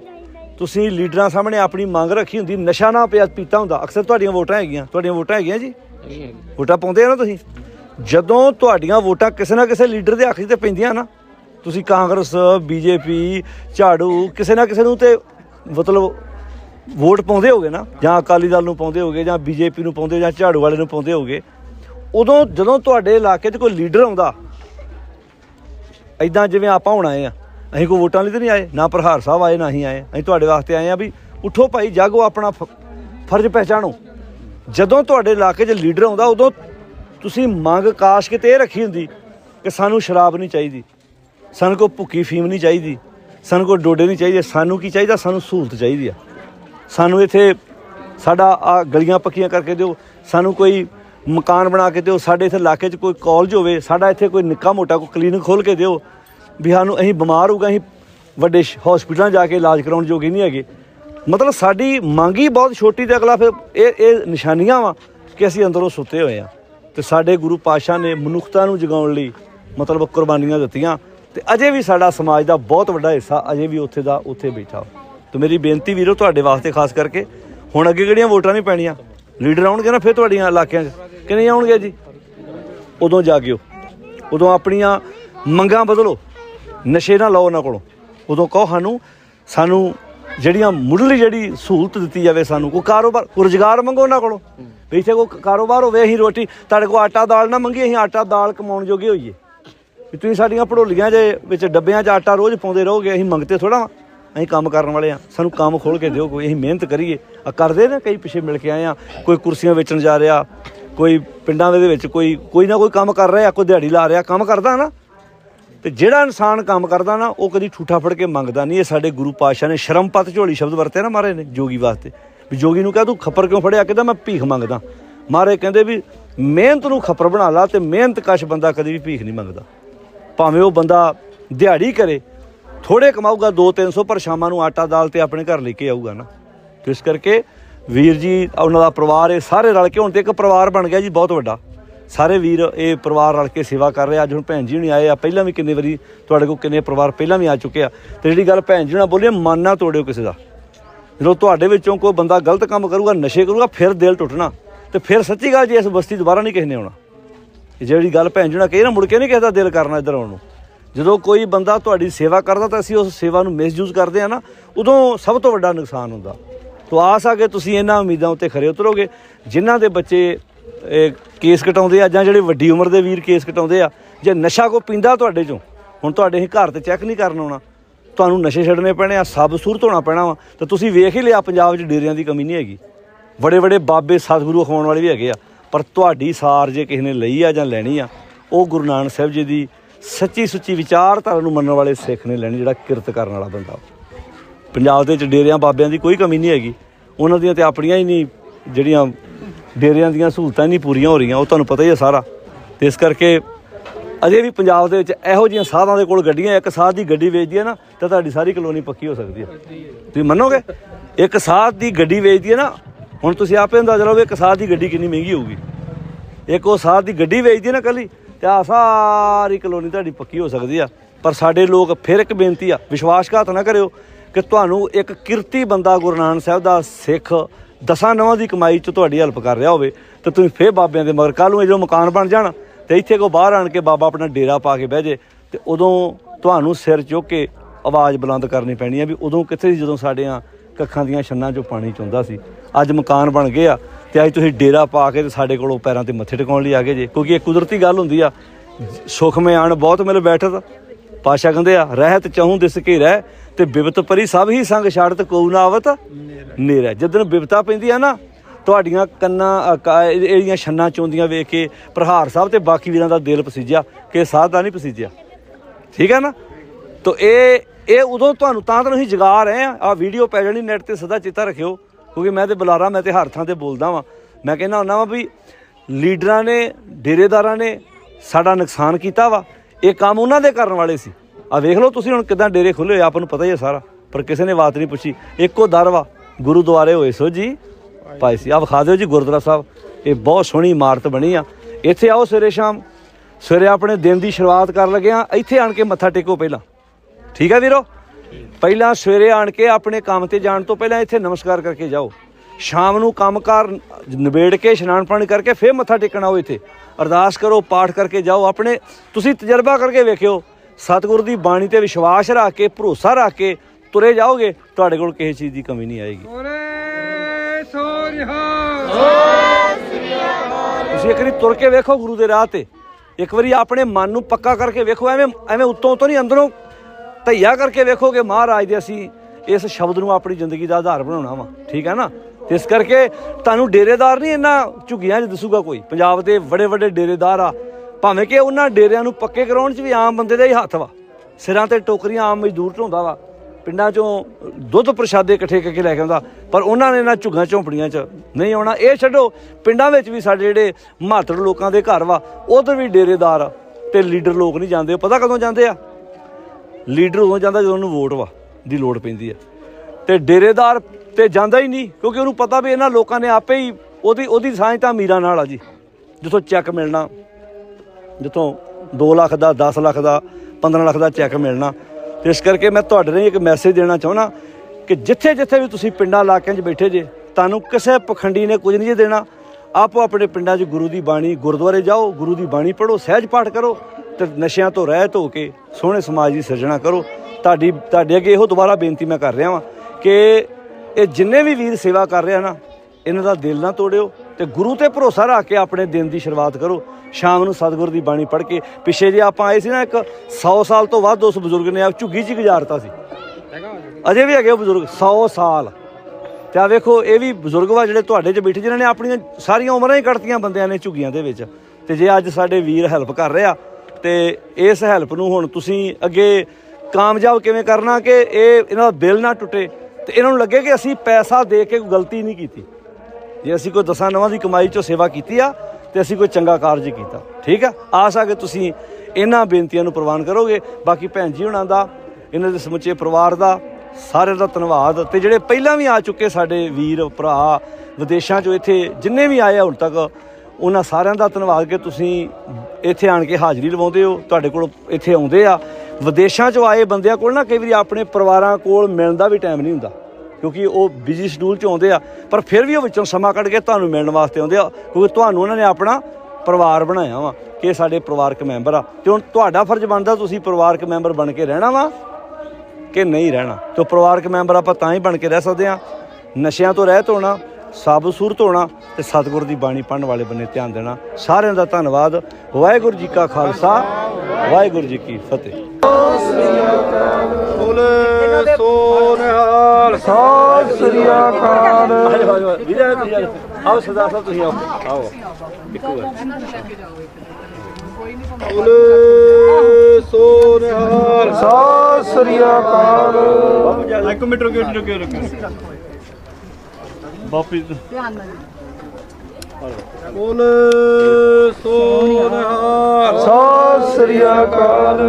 ਤੁਸੀਂ ਲੀਡਰਾਂ ਸਾਹਮਣੇ ਆਪਣੀ ਮੰਗ ਰੱਖੀ ਹੁੰਦੀ ਨਸ਼ਾ ਨਾ ਪਿਆ ਪੀਤਾ ਹੁੰਦਾ। ਅਕਸਰ ਤੁਹਾਡੀਆਂ ਵੋਟਾਂ ਹੈਗੀਆਂ ਤੁਹਾਡੀਆਂ ਵੋਟਾਂ ਹੈਗੀਆਂ ਜੀ? ਵੋਟਾਂ ਪਾਉਂਦੇ ਆ ਨਾ ਤੁਸੀਂ? ਜਦੋਂ ਤੁਹਾਡੀਆਂ ਵੋਟਾਂ ਕਿਸੇ ਨਾ ਕਿਸੇ ਲੀਡਰ ਦੇ ਹੱਕ ਤੇ ਪੈਂਦੀਆਂ ਨਾ, ਤੁਸੀਂ ਕਾਂਗਰਸ, ਬੀਜੇਪੀ, ਝਾੜੂ ਕਿਸੇ ਨਾ ਕਿਸੇ ਨੂੰ ਤੇ ਮਤਲਬ ਵੋਟ ਪਾਉਂਦੇ ਹੋਗੇ ਨਾ, ਜਾਂ ਅਕਾਲੀ ਦਲ ਨੂੰ ਪਾਉਂਦੇ ਹੋਗੇ, ਜਾਂ ਬੀਜੇਪੀ ਨੂੰ ਪਾਉਂਦੇ ਜਾਂ ਝਾੜੂ ਵਾਲੇ ਨੂੰ ਪਾਉਂਦੇ ਹੋਗੇ, ਉਦੋਂ ਜਦੋਂ ਤੁਹਾਡੇ ਇਲਾਕੇ 'ਚ ਕੋਈ ਲੀਡਰ ਆਉਂਦਾ ਐਦਾਂ ਜਿਵੇਂ ਆਪਾਂ ਹੁਣ ਆਏ ਆ, ਅਸੀਂ ਕੋਈ ਵੋਟਾਂ ਲਈ ਤਾਂ ਨਹੀਂ ਆਏ, ਨਾ ਪ੍ਰਹਾਰ ਸਾਹਿਬ ਆਏ, ਨਾ ਹੀ ਆਏ, ਅਸੀਂ ਤੁਹਾਡੇ ਵਾਸਤੇ ਆਏ ਆ ਵੀ ਉੱਠੋ ਭਾਈ, ਜਾਗੋ ਆਪਣਾ ਫਰਜ਼ ਪਹਿਚਾਣੋ। ਜਦੋਂ ਤੁਹਾਡੇ ਇਲਾਕੇ 'ਚ ਲੀਡਰ ਆਉਂਦਾ, ਉਦੋਂ ਤੁਸੀਂ ਮੰਗ ਕਾਸ਼ ਕਿਤੇ ਇਹ ਰੱਖੀ ਹੁੰਦੀ ਕਿ ਸਾਨੂੰ ਸ਼ਰਾਬ ਨਹੀਂ ਚਾਹੀਦੀ, ਸਾਨੂੰ ਕੋਈ ਭੁੱਕੀ ਫੀਮ ਨਹੀਂ ਚਾਹੀਦੀ, ਸਾਨੂੰ ਕੋਈ ਡੋਡੇ ਨਹੀਂ ਚਾਹੀਦੇ, ਸਾਨੂੰ ਕੀ ਚਾਹੀਦਾ? ਸਾਨੂੰ ਸਹੂਲਤ ਚਾਹੀਦੀ ਆ। ਸਾਨੂੰ ਇੱਥੇ ਸਾਡਾ ਆ ਗਲੀਆਂ ਪੱਕੀਆਂ ਕਰਕੇ ਦਿਓ, ਸਾਨੂੰ ਕੋਈ ਮਕਾਨ ਬਣਾ ਕੇ ਦਿਓ, ਸਾਡੇ ਇੱਥੇ ਇਲਾਕੇ 'ਚ ਕੋਈ ਕਾਲਜ ਹੋਵੇ, ਸਾਡਾ ਇੱਥੇ ਕੋਈ ਨਿੱਕਾ ਮੋਟਾ ਕੋਈ ਕਲੀਨਿਕ ਖੋਲ ਕੇ ਦਿਓ, ਵੀ ਸਾਨੂੰ ਅਸੀਂ ਬਿਮਾਰ ਹੋਊਗਾ, ਅਸੀਂ ਵੱਡੇ ਹਸਪੀਟਲਾਂ ਜਾ ਕੇ ਇਲਾਜ ਕਰਾਉਣ ਜੋਗੇ ਨਹੀਂ ਹੈਗੇ। ਮਤਲਬ ਸਾਡੀ ਮੰਗ ਹੀ ਬਹੁਤ ਛੋਟੀ ਤੇ ਅਗਲਾ ਫਿਰ ਇਹ ਇਹ ਨਿਸ਼ਾਨੀਆਂ ਵਾ ਕਿ ਅਸੀਂ ਅੰਦਰੋਂ ਸੁੱਤੇ ਹੋਏ ਆ। ਤੇ ਸਾਡੇ ਗੁਰੂ ਪਾਤਸ਼ਾਹ ਨੇ ਮਨੁੱਖਤਾ ਨੂੰ ਜਗਾਉਣ ਲਈ ਮਤਲਬ ਕੁਰਬਾਨੀਆਂ ਦਿੱਤੀਆਂ ਤੇ ਅਜੇ ਵੀ ਸਾਡਾ ਸਮਾਜ ਦਾ ਬਹੁਤ ਵੱਡਾ ਹਿੱਸਾ ਅਜੇ ਵੀ ਉੱਥੇ ਦਾ ਉੱਥੇ ਬੈਠਾ ਵਾ। ਤੇ ਮੇਰੀ ਬੇਨਤੀ ਵੀਰੋ ਤੁਹਾਡੇ ਵਾਸਤੇ ਖਾਸ ਕਰਕੇ, ਹੁਣ ਅੱਗੇ ਕਿਹੜੀਆਂ ਵੋਟਾਂ ਨਹੀਂ ਪੈਣੀਆਂ? ਲੀਡਰ ਆਉਣਗੇ ਨਾ ਫਿਰ ਤੁਹਾਡੀਆਂ ਇਲਾਕਿਆਂ 'ਚ? ਕਿ ਨਹੀਂ ਆਉਣਗੇ ਜੀ? ਉਦੋਂ ਜਾਗਿਓ ਉਦੋਂ ਆਪਣੀਆਂ ਮੰਗਾਂ ਬਦਲੋ, ਨਸ਼ੇ ਨਾ ਲਾਓ ਉਹਨਾਂ ਕੋਲੋਂ। ਉਦੋਂ ਕਹੋ ਸਾਨੂੰ ਸਾਨੂੰ ਜਿਹੜੀਆਂ ਮੁੱਢਲੀ ਜਿਹੜੀ ਸਹੂਲਤ ਦਿੱਤੀ ਜਾਵੇ ਸਾਨੂੰ ਕੋਈ ਕਾਰੋਬਾਰ ਕੋਈ ਰੁਜ਼ਗਾਰ ਮੰਗੋ ਉਹਨਾਂ ਕੋਲੋਂ। ਵੀ ਇੱਥੇ ਕੋਈ ਕਾਰੋਬਾਰ ਹੋਵੇ ਅਸੀਂ ਰੋਟੀ ਤੁਹਾਡੇ ਕੋਲ ਆਟਾ ਦਾਲ ਨਾ ਮੰਗੀ ਅਸੀਂ ਆਟਾ ਦਾਲ ਕਮਾਉਣ ਜੋਗੇ ਹੋਈਏ। ਵੀ ਤੁਸੀਂ ਸਾਡੀਆਂ ਭੜੋਲੀਆਂ ਦੇ ਵਿੱਚ ਡੱਬਿਆਂ 'ਚ ਆਟਾ ਰੋਜ਼ ਪਾਉਂਦੇ ਰਹੋਗੇ ਅਸੀਂ ਮੰਗਤੇ ਥੋੜਾ ਅਸੀਂ ਕੰਮ ਕਰਨ ਵਾਲੇ ਆ। ਸਾਨੂੰ ਕੰਮ ਖੋਲ ਕੇ ਦਿਓ ਕੋਈ ਅਸੀਂ ਮਿਹਨਤ ਕਰੀਏ। ਆ ਕਰਦੇ ਨੇ ਕਈ ਪਿੱਛੇ ਮਿਲ ਕੇ ਆਏ ਆ ਕੋਈ ਕੁਰਸੀਆਂ ਵੇਚਣ ਜਾ ਰਿਹਾ ਕੋਈ ਪਿੰਡਾਂ ਦੇ ਵਿੱਚ ਕੋਈ ਕੋਈ ਨਾ ਕੋਈ ਕੰਮ ਕਰ ਰਿਹਾ ਕੋਈ ਦਿਹਾੜੀ ਲਾ ਰਿਹਾ ਕੰਮ ਕਰਦਾ ਨਾ। ਤੇ ਜਿਹੜਾ ਇਨਸਾਨ ਕੰਮ ਕਰਦਾ ਨਾ, ਉਹ ਕਦੀ ਠੂਠਾ ਫੜ ਕੇ ਮੰਗਦਾ ਨਹੀਂ। ਇਹ ਸਾਡੇ ਗੁਰੂ ਪਾਤਸ਼ਾਹ ਨੇ ਸ਼ਰਮਪਤ ਝੋਲੀ ਸ਼ਬਦ ਵਰਤਿਆ ਨਾ ਮਾਰੇ ਨੇ ਜੋਗੀ ਵਾਸਤੇ। ਵੀ ਜੋਗੀ ਨੂੰ ਕਹ, ਤੂੰ ਖੱਪਰ ਕਿਉਂ ਫੜਿਆ? ਕਹਿੰਦਾ, ਮੈਂ ਭੀਖ ਮੰਗਦਾ। ਮਾਰੇ ਕਹਿੰਦੇ ਵੀ, ਮਿਹਨਤ ਨੂੰ ਖੱਪਰ ਬਣਾ ਲਾ ਤੇ ਮਿਹਨਤ ਕਸ਼ ਬੰਦਾ ਕਦੀ ਵੀ ਭੀਖ ਨਹੀਂ ਮੰਗਦਾ। ਭਾਵੇਂ ਉਹ ਬੰਦਾ ਦਿਹਾੜੀ ਕਰੇ ਥੋੜੇ ਕਮਾਊਗਾ 2-300 ਪਰ ਸ਼ਾਮਾਂ ਨੂੰ ਆਟਾ ਦਾਲ ਤੇ ਆਪਣੇ ਘਰ ਲੈ ਕੇ ਆਊਗਾ ਨਾ। ਤੇ ਇਸ ਕਰਕੇ ਵੀਰ ਜੀ, ਉਹਨਾਂ ਦਾ ਪਰਿਵਾਰ, ਇਹ ਸਾਰੇ ਰਲ ਕੇ ਹੁਣ ਤੇ ਇੱਕ ਪਰਿਵਾਰ ਬਣ ਗਿਆ ਜੀ, ਬਹੁਤ ਵੱਡਾ। ਸਾਰੇ ਵੀਰ ਇਹ ਪਰਿਵਾਰ ਰਲ ਕੇ ਸੇਵਾ ਕਰ ਰਿਹਾ ਅੱਜ ਹੁਣ ਭੈਣ ਜੀ ਹੁਣੀ ਆਏ ਆ। ਪਹਿਲਾਂ ਵੀ ਕਿੰਨੇ ਵਾਰੀ ਤੁਹਾਡੇ ਕੋਲ ਕਿੰਨੇ ਪਰਿਵਾਰ ਪਹਿਲਾਂ ਵੀ ਆ ਚੁੱਕੇ ਆ। ਤੇ ਜਿਹੜੀ ਗੱਲ ਭੈਣ ਜੀ ਨਾਲ ਬੋਲੀ ਮਨ ਨਾ ਤੋੜਿਓ ਕਿਸੇ ਦਾ। ਜਦੋਂ ਤੁਹਾਡੇ ਵਿੱਚੋਂ ਕੋਈ ਬੰਦਾ ਗਲਤ ਕੰਮ ਕਰੂਗਾ, ਨਸ਼ੇ ਕਰੂਗਾ, ਫਿਰ ਦਿਲ ਟੁੱਟਣਾ। ਤੇ ਫਿਰ ਸੱਚੀ ਗੱਲ ਜੀ ਇਸ ਬਸਤੀ ਦੁਬਾਰਾ ਨਹੀਂ ਕਿਸੇ ਨੇ ਆਉਣਾ। ਜਿਹੜੀ ਗੱਲ ਭੈਣ ਜੀ ਨਾਲ ਕਹੀ ਨਾ, ਮੁੜ ਕੇ ਨਹੀਂ ਕਿਸੇ ਦਾ ਦਿਲ ਕਰਨਾ ਇੱਧਰ ਆਉਣ ਨੂੰ। ਜਦੋਂ ਕੋਈ ਬੰਦਾ ਤੁਹਾਡੀ ਸੇਵਾ ਕਰਦਾ ਤਾਂ ਅਸੀਂ ਉਸ ਸੇਵਾ ਨੂੰ ਮਿਸਯੂਜ਼ ਕਰਦੇ ਆ ਨਾ, ਉਦੋਂ ਸਭ ਤੋਂ ਵੱਡਾ ਨੁਕਸਾਨ ਹੁੰਦਾ। ਤੋ ਆਸ ਆ ਕਿ ਤੁਸੀਂ ਇਹਨਾਂ ਉਮੀਦਾਂ ਉੱਤੇ ਖਰੇ ਉਤਰੋਗੇ, ਜਿਨ੍ਹਾਂ ਦੇ ਬੱਚੇ ਇਹ, ਕੇਸ ਕਟਾਉਂਦੇ ਆ ਜਾਂ ਜਿਹੜੇ ਵੱਡੀ ਉਮਰ ਦੇ ਵੀਰ ਕੇਸ ਕਟਾਉਂਦੇ ਆ ਜੇ ਨਸ਼ਾ ਕੋ ਪੀਂਦਾ ਤੁਹਾਡੇ ਚੋਂ ਹੁਣ ਤੁਹਾਡੇ ਹੀ ਘਰ ਤੇ ਚੈੱਕ ਨਹੀਂ ਕਰਨ ਆਉਣਾ। ਤੁਹਾਨੂੰ ਨਸ਼ੇ ਛੱਡਣੇ ਪੈਣੇ ਆ ਸਭ ਸੂਰਤ ਹੋਣਾ ਪੈਣਾ ਵਾ ਤਾਂ ਤੁਸੀਂ ਵੇਖ ਹੀ ਲਿਆ ਪੰਜਾਬ 'ਚ ਡੇਰਿਆਂ ਦੀ ਕਮੀ ਨਹੀਂ ਹੈਗੀ। ਬੜੇ ਬੜੇ ਬਾਬੇ ਸਤਿਗੁਰੂ ਅਖਵਾਉਣ ਵਾਲੇ ਵੀ ਹੈਗੇ ਆ ਪਰ ਤੁਹਾਡੀ ਸਾਰ ਜੇ ਕਿਸੇ ਨੇ ਲਈ ਆ ਜਾਂ ਲੈਣੀ ਆ ਉਹ ਗੁਰੂ ਨਾਨਕ ਸਾਹਿਬ ਜੀ ਦੀ ਸੱਚੀ ਸੁੱਚੀ ਵਿਚਾਰਧਾਰਾ ਨੂੰ ਮੰਨਣ ਵਾਲੇ ਸਿੱਖ ਨੇ ਲੈਣੀ ਜਿਹੜਾ ਕਿਰਤ ਕਰਨ ਵਾਲਾ ਬੰਦਾ। ਪੰਜਾਬ ਦੇ ਵਿੱਚ ਡੇਰਿਆਂ ਬਾਬਿਆਂ ਦੀ ਕੋਈ ਕਮੀ ਨਹੀਂ ਹੈਗੀ ਉਹਨਾਂ ਦੀਆਂ ਤੇ ਆਪਣੀਆਂ ਹੀ ਨਹੀਂ ਜਿਹੜੀਆਂ ਡੇਰਿਆਂ ਦੀਆਂ ਸਹੂਲਤਾਂ ਨਹੀਂ ਪੂਰੀਆਂ ਹੋ ਰਹੀਆਂ, ਉਹ ਤੁਹਾਨੂੰ ਪਤਾ ਹੀ ਹੈ ਸਾਰਾ। ਤੇ ਇਸ ਕਰਕੇ ਅਜੇ ਵੀ ਪੰਜਾਬ ਦੇ ਵਿੱਚ ਇਹੋ ਜਿਹੀਆਂ ਸਾਧਾਂ ਦੇ ਕੋਲ ਗੱਡੀਆਂ, ਇੱਕ ਸਾਧ ਦੀ ਗੱਡੀ ਵੇਚਦੀ ਹੈ ਨਾ, ਤਾਂ ਤੁਹਾਡੀ ਸਾਰੀ ਕਲੋਨੀ ਪੱਕੀ ਹੋ ਸਕਦੀ ਹੈ ਤੁਸੀਂ ਮੰਨੋਗੇ? ਇੱਕ ਸਾਧ ਦੀ ਗੱਡੀ ਵੇਚਦੀ ਹੈ ਨਾ, ਹੁਣ ਤੁਸੀਂ ਆਪੇ ਅੰਦਾਜ਼ਾ ਲਾਓ ਵੀ ਇੱਕ ਸਾਧ ਦੀ ਗੱਡੀ ਕਿੰਨੀ ਮਹਿੰਗੀ ਹੋਊਗੀ। ਇੱਕ ਉਹ ਸਾਧ ਦੀ ਗੱਡੀ ਵੇਚਦੀ ਹੈ ਨਾ ਕੱਲੀ, ਤੇ ਆ ਸਾਰੀ ਕਲੋਨੀ ਤੁਹਾਡੀ ਪੱਕੀ ਹੋ ਸਕਦੀ ਆ। ਪਰ ਸਾਡੇ ਲੋਕ ਫਿਰ ਇੱਕ ਬੇਨਤੀ ਆ, ਵਿਸ਼ਵਾਸਘਾਤ ਨਾ ਕਰਿਓ ਕਿ ਤੁਹਾਨੂੰ ਇੱਕ ਕਿਰਤੀ ਬੰਦਾ ਗੁਰੂ ਨਾਨਕ ਸਾਹਿਬ ਦਾ ਸਿੱਖ ਦਸਾਂ ਨਵਾਂ ਦੀ ਕਮਾਈ ਚ ਤੁਹਾਡੀ ਹੈਲਪ ਕਰ ਰਿਹਾ ਹੋਵੇ, ਤੇ ਤੁਸੀਂ ਫੇਰ ਬਾਬਿਆਂ ਦੇ ਮਗਰ ਕੱਲ ਨੂੰ ਇਹ ਜਦੋਂ ਮਕਾਨ ਬਣ ਜਾਣ, ਤੇ ਇੱਥੇ ਕੋ ਬਾਹਰ ਆਣ ਕੇ ਬਾਬਾ ਆਪਣਾ ਡੇਰਾ ਪਾ ਕੇ ਬਹਿ ਜੇ, ਤੇ ਉਦੋਂ ਤੁਹਾਨੂੰ ਸਿਰ ਚੁੱਕ ਕੇ ਆਵਾਜ਼ ਬੁਲੰਦ ਕਰਨੀ ਪੈਣੀ ਆ ਵੀ ਉਦੋਂ ਕਿੱਥੇ ਸੀ ਜਦੋਂ ਸਾਡਿਆਂ ਕੱਖਾਂ ਦੀਆਂ ਛੰਨਾਂ ਚੋਂ ਪਾਣੀ ਚੁੰਦਾ ਸੀ। ਅੱਜ ਮਕਾਨ ਬਣ ਗਏ ਆ, ਤੇ ਅੱਜ ਤੁਸੀਂ ਡੇਰਾ ਪਾ ਕੇ ਤੇ ਸਾਡੇ ਕੋਲੋਂ ਪੈਰਾਂ ਤੇ ਮੱਥੇ ਟਿਕਾਉਣ ਲਈ ਆ ਗਏ ਜੇ। ਕਿਉਂਕਿ ਇਹ ਕੁਦਰਤੀ ਗੱਲ ਹੁੰਦੀ ਆ ਸੁਖ ਮੈਂ ਆਣ ਬਹੁਤ ਮਿਲ ਬੈਠਤ ਪਾਸ਼ਾ ਕਹਿੰਦੇ ਆ, ਰਹਿਤ ਚਾਹੂੰ ਦਿਸ ਕੇ ਰਹਿ ਤੇ ਬਿਪਤ ਪਰੀ ਸਭ ਹੀ ਸੰਗ ਛਾੜਤ ਕੋ ਨਾ ਆਵਤ ਨੇਰਾ। ਜਦੋਂ ਬਿਪਤਾ ਪੈਂਦੀ ਆ ਨਾ, ਤੁਹਾਡੀਆਂ ਕੰਨਾਂ ਇਹਦੀਆਂ ਛੰਨਾਂ ਚੋਂਦੀਆਂ ਵੇਖ ਕੇ ਪ੍ਰਹਾਰ ਸਾਹਿਬ ਤੇ ਬਾਕੀ ਵੀਰਾਂ ਦਾ ਦਿਲ ਪਸੀਜਿਆ ਕਿ ਸਾਧ ਦਾ ਨਹੀਂ ਪਸੀਜਿਆ। ਠੀਕ ਹੈ ਨਾ? ਤੋ ਇਹ ਇਹ ਉਦੋਂ ਤੁਹਾਨੂੰ ਤਾਂ ਤੁਹਾਨੂੰ ਅਸੀਂ ਜਗਾ ਰਹੇ ਆ। ਆ ਵੀਡੀਓ ਪੈ ਜਾਣੀ ਨੈਟ ਤੇ ਸਦਾ ਚੇਤਾ ਰੱਖਿਓ, ਕਿਉਂਕਿ ਮੈਂ ਤੇ ਬੁਲਾਰਾ, ਮੈਂ ਤੇ ਹਰ ਥਾਂ ਤੇ ਬੋਲਦਾ ਵਾਂ। ਮੈਂ ਕਹਿੰਦਾ ਹੁੰਦਾ ਵਾਂ ਵੀ ਲੀਡਰਾਂ ਨੇ, ਡੇਰੇਦਾਰਾਂ ਨੇ ਸਾਡਾ ਨੁਕਸਾਨ ਕੀਤਾ ਵਾ। ਇਹ ਕੰਮ ਉਹਨਾਂ ਦੇ ਕਰਨ ਵਾਲੇ ਸੀ। ਆ ਵੇਖ ਲਓ ਤੁਸੀਂ ਹੁਣ ਕਿਦਾਂ ਡੇਰੇ ਖੁੱਲੇ ਹੋਏ ਆਪਾਂ ਨੂੰ ਪਤਾ ਹੀ ਹੈ ਸਾਰਾ, ਪਰ ਕਿਸੇ ਨੇ ਬਾਤ ਨਹੀਂ ਪੁੱਛੀ। ਇੱਕੋ ਦਰ ਵਾ ਗੁਰਦੁਆਰੇ ਹੋਏ ਸੋ ਜੀ ਪਾਏ ਸੀ। ਆ ਵਿਖਾ ਦਿਓ ਜੀ ਗੁਰਦੁਆਰਾ ਸਾਹਿਬ, ਇਹ ਬਹੁਤ ਸੋਹਣੀ ਇਮਾਰਤ ਬਣੀ ਆ। ਇੱਥੇ ਆਓ ਸਵੇਰੇ ਸ਼ਾਮ, ਸਵੇਰੇ ਆਪਣੇ ਦਿਨ ਦੀ ਸ਼ੁਰੂਆਤ ਕਰਨ ਲੱਗੇ ਆ, ਇੱਥੇ ਆਣ ਕੇ ਮੱਥਾ ਟੇਕੋ ਪਹਿਲਾਂ। ਠੀਕ ਹੈ ਵੀਰੋ? ਪਹਿਲਾਂ ਸਵੇਰੇ ਆਣ ਕੇ ਆਪਣੇ ਕੰਮ ਤੇ ਜਾਣ ਤੋਂ ਪਹਿਲਾਂ ਇੱਥੇ ਨਮਸਕਾਰ ਕਰਕੇ ਜਾਓ। ਸ਼ਾਮ ਨੂੰ ਕੰਮਕਾਰ ਨਿਬੇੜ ਕੇ, ਇਸ਼ਨਾਨ ਪਾਣੀ ਕਰਕੇ ਫੇਰ ਮੱਥਾ ਟੇਕਣ ਆਓ ਇੱਥੇ। ਅਰਦਾਸ ਕਰੋ, ਪਾਠ ਕਰਕੇ ਜਾਓ, ਆਪਣੇ ਤੁਸੀਂ ਤਜਰਬਾ ਕਰਕੇ ਵੇਖਿਓ। ਸਤਿਗੁਰੂ ਦੀ ਬਾਣੀ ਤੇ ਵਿਸ਼ਵਾਸ ਰੱਖ ਕੇ ਭਰੋਸਾ ਰੱਖ ਕੇ ਤੁਰੇ ਜਾਓਗੇ ਤੁਹਾਡੇ ਕੋਲ ਕਿਸੇ ਚੀਜ਼ ਦੀ ਕਮੀ ਨਹੀਂ ਆਏਗੀ। ਤੁਸੀਂ ਇੱਕ ਵਾਰੀ ਤੁਰ ਕੇ ਵੇਖੋ ਗੁਰੂ ਦੇ ਰਾਹ ਤੇ। ਇੱਕ ਵਾਰੀ ਆਪਣੇ ਮਨ ਨੂੰ ਪੱਕਾ ਕਰਕੇ ਵੇਖੋ ਐਵੇਂ ਐਵੇਂ ਉੱਤੋਂ ਉੱਤੋਂ ਨਹੀਂ ਅੰਦਰੋਂ ਧਈਆ ਕਰਕੇ ਵੇਖੋਗੇ ਮਹਾਰਾਜ ਦੇ ਅਸੀਂ ਇਸ ਸ਼ਬਦ ਨੂੰ ਆਪਣੀ ਜ਼ਿੰਦਗੀ ਦਾ ਆਧਾਰ ਬਣਾਉਣਾ ਵਾ। ਠੀਕ ਹੈ ਨਾ? ਤੇ ਇਸ ਕਰਕੇ ਤੁਹਾਨੂੰ ਡੇਰੇਦਾਰ ਨਹੀਂ ਇੰਨਾ ਝੁੱਗੀਆਂ 'ਚ ਦਿਸੂਗਾ ਕੋਈ। ਪੰਜਾਬ ਦੇ ਵੱਡੇ ਵੱਡੇ ਡੇਰੇਦਾਰ ਆ। ਭਾਵੇਂ ਕਿ ਉਹਨਾਂ ਡੇਰਿਆਂ ਨੂੰ ਪੱਕੇ ਕਰਾਉਣ 'ਚ ਵੀ ਆਮ ਬੰਦੇ ਦਾ ਹੀ ਹੱਥ ਵਾ। ਸਿਰਾਂ ਤੇ ਟੋਕਰੀਆਂ ਆਮ ਮਜ਼ਦੂਰ ਢੋਂਦਾ ਵਾ। ਪਿੰਡਾਂ 'ਚੋਂ ਦੁੱਧ ਪ੍ਰਸ਼ਾਦੇ ਇਕੱਠੇ ਕਰਕੇ ਲੈ ਕੇ ਆਉਂਦਾ। ਪਰ ਉਹਨਾਂ ਨੇ ਇਹਨਾਂ ਝੁੱਗਾਂ ਝੌਂਪੜੀਆਂ 'ਚ ਨਹੀਂ ਆਉਣਾ। ਇਹ ਛੱਡੋ, ਪਿੰਡਾਂ ਵਿੱਚ ਵੀ ਸਾਡੇ ਜਿਹੜੇ ਮਹੱਤਵ ਲੋਕਾਂ ਦੇ ਘਰ ਵਾ, ਉਧਰ ਵੀ ਡੇਰੇਦਾਰ ਆ ਤੇ ਲੀਡਰ ਲੋਕ ਨਹੀਂ ਜਾਂਦੇ। ਪਤਾ ਕਦੋਂ ਜਾਂਦੇ ਆ? ਲੀਡਰ ਉਦੋਂ ਜਾਂਦਾ ਜਦੋਂ ਉਹਨੂੰ ਵੋਟ ਵਾ ਦੀ ਲੋੜ ਪੈਂਦੀ ਆ। ਤੇ ਡੇਰੇਦਾਰ ਤੇ ਜਾਂਦਾ ਹੀ ਨਹੀਂ, ਕਿਉਂਕਿ ਉਹਨੂੰ ਪਤਾ ਵੀ ਇਹਨਾਂ ਲੋਕਾਂ ਨੇ ਆਪੇ ਹੀ ਉਹਦੀ ਉਹਦੀ ਸਾਂਝ ਤਾਂ ਅਮੀਰਾਂ ਨਾਲ ਆ ਜੀ। ਜਿੱਥੋਂ ਚੈੱਕ ਮਿਲਣਾ ਜਿੱਥੋਂ 2 ਲੱਖ ਦਾ 10 ਲੱਖ ਦਾ 15 ਲੱਖ ਦਾ ਚੈੱਕ ਮਿਲਣਾ। ਤੇ ਇਸ ਕਰਕੇ ਮੈਂ ਤੁਹਾਡੇ ਲਈ ਇੱਕ ਮੈਸੇਜ ਦੇਣਾ ਚਾਹੁੰਦਾ ਕਿ ਜਿੱਥੇ ਜਿੱਥੇ ਵੀ ਤੁਸੀਂ ਪਿੰਡਾਂ, ਇਲਾਕਿਆਂ 'ਚ ਬੈਠੇ ਜੇ, ਤੁਹਾਨੂੰ ਕਿਸੇ ਪਖੰਡੀ ਨੇ ਕੁਝ ਨਹੀਂ ਜੇ ਦੇਣਾ। ਆਪੋ ਆਪਣੇ ਪਿੰਡਾਂ 'ਚ ਗੁਰੂ ਦੀ ਬਾਣੀ, ਗੁਰਦੁਆਰੇ ਜਾਓ, ਗੁਰੂ ਦੀ ਬਾਣੀ ਪੜ੍ਹੋ, ਸਹਿਜ ਪਾਠ ਕਰੋ ਤੇ ਨਸ਼ਿਆਂ ਤੋਂ ਰਹਿਤ ਹੋ ਕੇ ਸੋਹਣੇ ਸਮਾਜ ਦੀ ਸਿਰਜਣਾ ਕਰੋ। ਤੁਹਾਡੀ, ਤੁਹਾਡੇ ਅੱਗੇ ਇਹੋ ਦੁਬਾਰਾ ਬੇਨਤੀ ਮੈਂ ਕਰ ਰਿਹਾ ਵਾਂ ਕਿ ਇਹ ਜਿੰਨੇ ਵੀ ਵੀਰ ਸੇਵਾ ਕਰ ਰਹੇ ਆ ਨਾ, ਇਹਨਾਂ ਦਾ ਦਿਲ ਨਾ ਤੋੜਿਓ ਤੇ ਗੁਰੂ ਤੇ ਭਰੋਸਾ ਰੱਖ ਕੇ ਆਪਣੇ ਦਿਨ ਦੀ ਸ਼ੁਰੂਆਤ ਕਰੋ। ਸ਼ਾਮ ਨੂੰ ਸਤਿਗੁਰ ਦੀ ਬਾਣੀ ਪੜ੍ਹ ਕੇ ਪਿੱਛੇ ਜੇ ਆਪਾਂ ਆਏ ਸੀ ਨਾ ਇੱਕ 100 ਸਾਲ ਤੋਂ ਵੱਧ ਉਸ ਬਜ਼ੁਰਗ ਨੇ ਆ ਝੁੱਗੀ 'ਚ ਹੀ ਗੁਜ਼ਾਰਤਾ ਸੀ। ਅਜੇ ਵੀ ਹੈਗੇ ਉਹ ਬਜ਼ੁਰਗ 100 ਸਾਲ। ਤੇ ਆ ਵੇਖੋ, ਇਹ ਵੀ ਬਜ਼ੁਰਗ ਵਾ ਜਿਹੜੇ ਤੁਹਾਡੇ 'ਚ ਬੈਠੇ, ਜਿਨ੍ਹਾਂ ਨੇ ਆਪਣੀਆਂ ਸਾਰੀਆਂ ਉਮਰਾਂ ਹੀ ਕੱਟਤੀਆਂ ਬੰਦਿਆਂ ਨੇ ਝੁੱਗੀਆਂ ਦੇ ਵਿੱਚ। ਤੇ ਜੇ ਅੱਜ ਸਾਡੇ ਵੀਰ ਹੈਲਪ ਕਰ ਰਿਹਾ ਤੇ ਇਸ ਹੈਲਪ ਨੂੰ ਹੁਣ ਤੁਸੀਂ ਅੱਗੇ ਕਾਮਯਾਬ ਕਿਵੇਂ ਕਰਨਾ ਕਿ ਇਹ ਇਹਨਾਂ ਦਾ ਦਿਲ ਨਾ ਟੁੱਟੇ। ਤੇ ਇਹਨਾਂ ਨੂੰ ਲੱਗੇ ਕਿ ਅਸੀਂ ਪੈਸਾ ਦੇ ਕੇ ਕੋਈ ਗਲਤੀ ਨਹੀਂ ਕੀਤੀ। ਜੇ ਅਸੀਂ ਕੋਈ ਦਸਾਂ ਨਵਾਂ ਦੀ ਕਮਾਈ ਚੋਂ ਸੇਵਾ ਕੀਤੀ ਆ, ਤੇ ਅਸੀਂ ਕੋਈ ਚੰਗਾ ਕਾਰਜ ਕੀਤਾ। ਠੀਕ ਆ? ਆਸ ਆ ਕਿ ਤੁਸੀਂ ਇਹਨਾਂ ਬੇਨਤੀਆਂ ਨੂੰ ਪ੍ਰਵਾਨ ਕਰੋਗੇ। ਬਾਕੀ ਭੈਣ ਜੀ ਹੁਣਾਂ ਦਾ, ਇਹਨਾਂ ਦੇ ਸਮੁੱਚੇ ਪਰਿਵਾਰ ਦਾ ਸਾਰਿਆਂ ਦਾ ਧੰਨਵਾਦ। ਤੇ ਜਿਹੜੇ ਪਹਿਲਾਂ ਵੀ ਆ ਚੁੱਕੇ ਸਾਡੇ ਵੀਰ, ਭਰਾ, ਵਿਦੇਸ਼ਾਂ ਚੋਂ ਇੱਥੇ ਜਿੰਨੇ ਵੀ ਆਏ ਆ ਹੁਣ ਤੱਕ, ਉਹਨਾਂ ਸਾਰਿਆਂ ਦਾ ਧੰਨਵਾਦ ਕਿ ਤੁਸੀਂ ਇੱਥੇ ਆਣ ਕੇ ਹਾਜ਼ਰੀ ਲਵਾਉਂਦੇ ਹੋ। ਤੁਹਾਡੇ ਕੋਲ ਇੱਥੇ ਆਉਂਦੇ ਆ। ਵਿਦੇਸ਼ਾਂ ਚੋਂ ਆਏ ਬੰਦਿਆਂ ਕੋਲ ਨਾ ਕਈ ਵਾਰੀ ਆਪਣੇ ਪਰਿਵਾਰਾਂ ਕੋਲ ਮਿਲਣ ਦਾ ਵੀ ਟਾਈਮ ਨਹੀਂ ਹੁੰਦਾ। ਕਿਉਂਕਿ ਉਹ ਬਿਜ਼ੀ ਸ਼ਡਿਊਲ 'ਚ ਆਉਂਦੇ ਆ, ਪਰ ਫਿਰ ਵੀ ਉਹ ਵਿੱਚੋਂ ਸਮਾਂ ਕੱਢ ਕੇ ਤੁਹਾਨੂੰ ਮਿਲਣ ਵਾਸਤੇ ਆਉਂਦੇ ਆ, ਕਿਉਂਕਿ ਤੁਹਾਨੂੰ ਉਹਨਾਂ ਨੇ ਆਪਣਾ ਪਰਿਵਾਰ ਬਣਾਇਆ ਵਾ ਕਿ ਸਾਡੇ ਪਰਿਵਾਰਕ ਮੈਂਬਰ ਆ। ਤੇ ਹੁਣ ਤੁਹਾਡਾ ਫਰਜ਼ ਬਣਦਾ ਤੁਸੀਂ ਪਰਿਵਾਰਕ ਮੈਂਬਰ ਬਣ ਕੇ ਰਹਿਣਾ ਵਾ ਕਿ ਨਹੀਂ ਰਹਿਣਾ? ਤੇ ਪਰਿਵਾਰਕ ਮੈਂਬਰ ਆਪਾਂ ਤਾਂ ਹੀ ਬਣ ਕੇ ਰਹਿ ਸਕਦੇ ਆ। ਨਸ਼ਿਆਂ ਤੋਂ ਰਹਿਤ ਹੋਣਾ ਸਾਬ ਸੂਰਤ ਹੋਣਾ ਤੇ ਸਤਿਗੁਰ ਦੀ ਬਾਣੀ ਪੜਨ ਵਾਲੇ ਬੰਨੇ ਧਿਆਨ ਦੇਣਾ। ਸਾਰਿਆਂ ਦਾ ਧੰਨਵਾਦ। ਵਾਹਿਗੁਰੂ ਜੀ ਕਾ ਖਾਲਸਾ, ਵਾਹਿਗੁਰੂ ਜੀ ਕੀ ਫਤਿਹ। ਬੋਲੇ ਸੋ ਨਿਹਾਲ ਸਤਿ ਸ੍ਰੀ ਅਕਾਲ। ਵੀਰੇ ਆਓ ਸਰਦਾਰ ਸਾਹਿਬ ਤੁਸੀਂ ਆਓ। ਆਓ। ਇੱਕੋ ਵਾਰ ਬੋਲੇ ਸੋ ਨਿਹਾਲ ਸਤਿ ਸ੍ਰੀ ਅਕਾਲ। ਇੱਕ ਮਿੰਟ ਰੁਕਿਓ ਰੁਕਿਓ ਰੁਕਿਓ। ਬਾਪੂ ਜੀ। ਬੋਲੇ ਸੋ ਨਿਹਾਲ ਸ੍ਰੀ ਅਕਾਲ।